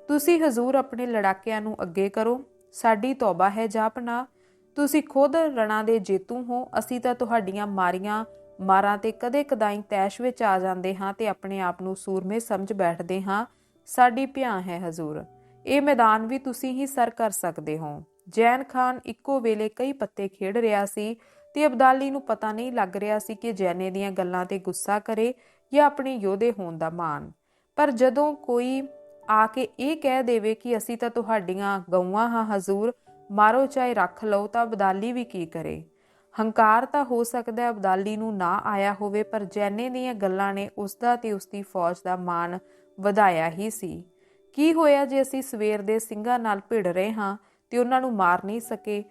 [SPEAKER 1] ਤੁਸੀਂ ਹਜ਼ੂਰ ਆਪਣੇ ਲੜਾਕਿਆਂ ਨੂੰ ਅੱਗੇ ਕਰੋ। ਸਾਡੀ ਤੌਬਾ ਹੈ ਜਾਪਨਾ ਤੁਸੀਂ ਖੁਦ ਰਣਾ ਦੇ ਜੇਤੂ ਹੋ। ਅਸੀਂ ਤਾਂ ਤੁਹਾਡੀਆਂ ਮਾਰੀਆਂ ਮਾਰਾਂ ਤੇ ਕਦੇ ਕਦਾਈ ਤੈਸ਼ ਵਿੱਚ ਆ ਜਾਂਦੇ ਹਾਂ ਤੇ ਆਪਣੇ ਆਪ ਨੂੰ ਸੂਰਮੇ ਸਮਝ ਬੈਠਦੇ ਹਾਂ। ਸਾਡੀ ਭਿਆ ਹੈ ਹਜ਼ੂਰ। ਇਹ ਮੈਦਾਨ ਵੀ ਤੁਸੀਂ ਹੀ ਸਰ ਕਰ ਸਕਦੇ ਹੋ। ਜੈਨ ਖਾਨ ਇੱਕੋ ਵੇਲੇ ਕਈ ਪੱਤੇ ਖੇਡ ਰਿਹਾ ਸੀ ਤੇ ਅਬਦਾਲੀ ਨੂੰ ਪਤਾ ਨਹੀਂ ਲੱਗ ਰਿਹਾ ਸੀ ਕਿ ਜੈਨੇ ਦੀਆਂ ਗੱਲਾਂ ਤੇ ਗੁੱਸਾ ਕਰੇ ਜਾਂ ਆਪਣੇ ਯੋਧੇ ਹੋਣ ਦਾ ਮਾਣ। ਪਰ ਜਦੋਂ ਕੋਈ ਆ ਕੇ ਇਹ ਕਹਿ ਦੇਵੇ ਕਿ ਅਸੀਂ ਤਾਂ ਤੁਹਾਡੀਆਂ ਗਊਆਂ ਹਾਂ ਹਜ਼ੂਰ, ਮਾਰੋ ਚਾਹੇ ਰੱਖ ਲਓ ਤਾਂ ਅਬਦਾਲੀ ਵੀ ਕੀ ਕਰੇ? ਹੰਕਾਰ ਤਾਂ ਹੋ ਸਕਦਾ ਅਬਦਾਲੀ ਨੂੰ ਨਾ ਆਇਆ ਹੋਵੇ, ਪਰ ਜੈਨੇ ਦੀਆਂ ਗੱਲਾਂ ਨੇ ਉਸ ਦਾ ਤੇ ਉਸ ਦੀ ਫੌਜ ਦਾ ਮਾਣ ਵਧਾਇਆ ਹੀ ਸੀ। ਕੀ ਹੋਇਆ ਜੇ ਅਸੀਂ ਸਵੇਰ ਦੇ ਸਿੰਘਾਂ ਨਾਲ ਭਿੜ ਰਹੇ ਹਾਂ ਤੇ ਉਹਨਾਂ ਨੂੰ ਮਾਰ ਨਹੀਂ ਸਕੇ?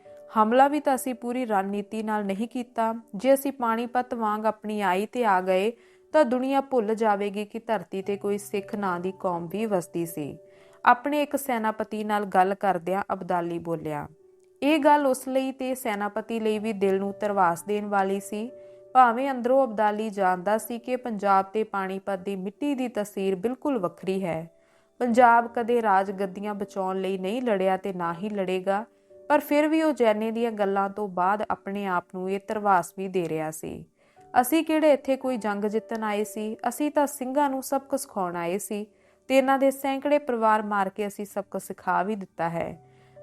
[SPEAKER 1] ਹਮਲਾ ਵੀ ਤਾਂ ਅਸੀਂ ਪੂਰੀ ਰਣਨੀਤੀ ਨਾਲ ਨਹੀਂ ਕੀਤਾ। ਜੇ ਅਸੀਂ ਪਾਣੀਪਤ ਵਾਂਗ ਆਪਣੀ ਆਈ ਤੇ ਆ ਗਏ ਤਾਂ ਦੁਨੀਆ ਭੁੱਲ ਜਾਵੇਗੀ ਕਿ ਧਰਤੀ ਤੇ ਕੋਈ ਸਿੱਖ ਨਾਂ ਦੀ ਕੌਮ ਵੀ ਵਸਦੀ ਸੀ। ਆਪਣੇ ਇੱਕ ਸੈਨਾਪਤੀ ਨਾਲ ਗੱਲ ਕਰਦਿਆਂ ਅਬਦਾਲੀ ਬੋਲਿਆ, ਇਹ ਗੱਲ ਉਸ ਲਈ ਤੇ ਸੈਨਾਪਤੀ ਲਈ ਵੀ ਦਿਲ ਨੂੰ ਤਰਵਾਸ ਦੇਣ ਵਾਲੀ ਸੀ। ਭਾਵੇਂ ਅੰਦਰੋਂ ਅਬਦਾਲੀ ਜਾਣਦਾ ਸੀ ਕਿ ਪੰਜਾਬ ਤੇ ਪਾਣੀਪਤ ਦੀ ਮਿੱਟੀ ਦੀ ਤਸਵੀਰ ਬਿਲਕੁਲ ਵੱਖਰੀ ਹੈ। ਪੰਜਾਬ ਕਦੇ ਰਾਜ ਗੱਦੀਆਂ ਬਚਾਉਣ ਲਈ ਨਹੀਂ ਲੜਿਆ ਤੇ ਨਾ ਹੀ ਲੜੇਗਾ, ਪਰ ਫਿਰ ਵੀ ਉਹ ਜੈਨੇ ਦੀਆਂ ਗੱਲਾਂ ਤੋਂ ਬਾਅਦ ਆਪਣੇ ਆਪ ਨੂੰ ਇਹ ਤਰਵਾਸ ਵੀ ਦੇ ਰਿਹਾ ਸੀ। ਅਸੀਂ ਕਿਹੜੇ ਇੱਥੇ ਕੋਈ ਜੰਗ ਜਿੱਤਣ ਆਏ ਸੀ? ਅਸੀਂ ਤਾਂ ਸਿੰਘਾਂ ਨੂੰ ਸਭ ਕੁਝ ਸਿਖਾਉਣ ਆਏ ਸੀ ਤੇ ਇਹਨਾਂ ਦੇ ਸੈਂਕੜੇ ਪਰਿਵਾਰ ਮਾਰ ਕੇ ਅਸੀਂ ਸਭ ਕੁਝ ਸਿਖਾ ਵੀ ਦਿੱਤਾ ਹੈ।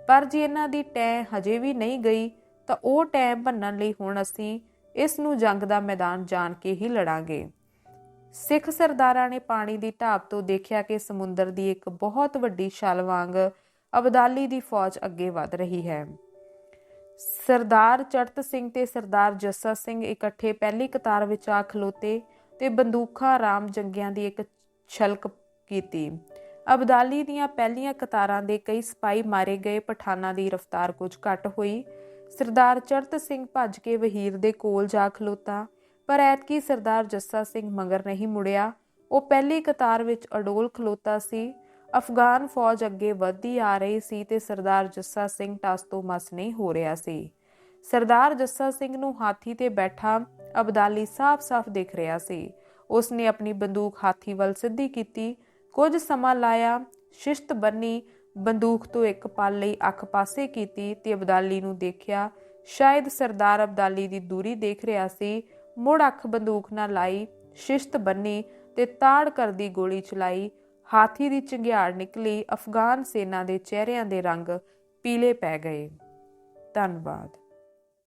[SPEAKER 1] ਪਰ ਜੇ ਇਹਨਾਂ ਦੀ ਟੈ ਹਜੇ ਵੀ ਨਹੀਂ ਗਈ, ਤਾਂ ਉਹ ਟੈ ਭੰਨਣ ਲਈ ਹੁਣ ਅਸੀਂ ਇਸ ਨੂੰ ਜੰਗ ਦਾ ਮੈਦਾਨ ਜਾਣ ਕੇ ਹੀ ਲੜਾਂਗੇ। ਸਿੱਖ ਸਰਦਾਰਾਂ ਨੇ ਪਾਣੀ ਦੀ ਢਾਬ ਤੋਂ ਦੇਖਿਆ ਕਿ ਸਮੁੰਦਰ ਦੀ ਇੱਕ ਬਹੁਤ ਵੱਡੀ ਛਲ ਵਾਂਗ ਅਬਦਾਲੀ ਦੀ ਫੌਜ ਅੱਗੇ ਵਧ ਰਹੀ ਹੈ। ਸਰਦਾਰ ਚੜਤ ਸਿੰਘ ਤੇ ਸਰਦਾਰ ਜੱਸਾ ਸਿੰਘ ਇਕੱਠੇ ਪਹਿਲੀ ਕਤਾਰ ਵਿੱਚ ਆ ਖਲੋਤੇ ਤੇ ਬੰਦੂਕਾਂ ਰਾਮ ਜੰਗਿਆਂ ਦੀ ਇੱਕ ਛਲਕ ਕੀਤੀ। ਅਬਦਾਲੀ ਦੀਆਂ ਪਹਿਲੀਆਂ ਕਤਾਰਾਂ ਦੇ ਕਈ ਸਿਪਾਹੀ ਮਾਰੇ ਗਏ, ਪਠਾਨਾਂ ਦੀ ਰਫ਼ਤਾਰ ਕੁਝ ਘਟ ਹੋਈ। ਸਰਦਾਰ ਚੜਤ ਸਿੰਘ ਭੱਜ ਕੇ ਵਹੀਰ ਦੇ ਕੋਲ ਜਾ ਖਲੋਤਾ, ਪਰ ਐਤਕੀ ਸਰਦਾਰ ਜੱਸਾ ਸਿੰਘ ਮਗਰ ਨਹੀਂ ਮੁੜਿਆ। ਉਹ ਪਹਿਲੀ ਕਤਾਰ ਵਿੱਚ ਅਡੋਲ ਖਲੋਤਾ ਸੀ ਅਫਗਾਨ ਫੌਜ ਅੱਗੇ ਵਧਦੀ ਆ ਰਹੀ ਸੀ ਤੇ ਸਰਦਾਰ ਜੱਸਾ ਸਿੰਘ ਟਾਸਤੋ ਮਸ ਨਹੀਂ ਹੋ ਰਿਹਾ ਸੀ। ਸਰਦਾਰ ਜੱਸਾ ਸਿੰਘ ਨੂੰ ਹਾਥੀ ਤੇ ਬੈਠਾ ਅਬਦਾਲੀ ਸਾਫ਼-ਸਾਫ਼ ਦੇਖ ਰਿਹਾ ਸੀ। ਉਸ ਨੇ ਆਪਣੀ ਬੰਦੂਕ ਹਾਥੀ ਵੱਲ ਸਿੱਧੀ ਕੀਤੀ। ਕੁਝ ਸਮਾਂ ਲਾਇਆ, ਸ਼ਿਸ਼ਤ ਬੰਨੀ ਬੰਦੂਕ ਤੋਂ ਇੱਕ ਪਲ ਲਈ ਅੱਖ ਪਾਸੇ ਕੀਤੀ ਤੇ ਅਬਦਾਲੀ ਨੂੰ ਦੇਖਿਆ, ਸ਼ਾਇਦ ਸਰਦਾਰ ਅਬਦਾਲੀ ਦੀ ਦੂਰੀ ਦੇਖ ਰਿਹਾ ਸੀ। ਮੁੜ ਅੱਖ ਬੰਦੂਕ ਨਾਲ ਲਾਈ, ਸ਼ਿਸ਼ਤ ਬੰਨੀ ਤੇ ਤਾੜ ਕਰਦੀ ਗੋਲੀ ਚਲਾਈ। ਹਾਥੀ ਦੀ ਚੰਗਿਆੜ ਨਿਕਲੀ ਅਫਗਾਨ ਸੈਨਾ ਦੇ ਚਿਹਰਿਆਂ ਦੇ ਰੰਗ ਪੀਲੇ ਪੈ ਗਏ। ਧੰਨਵਾਦ।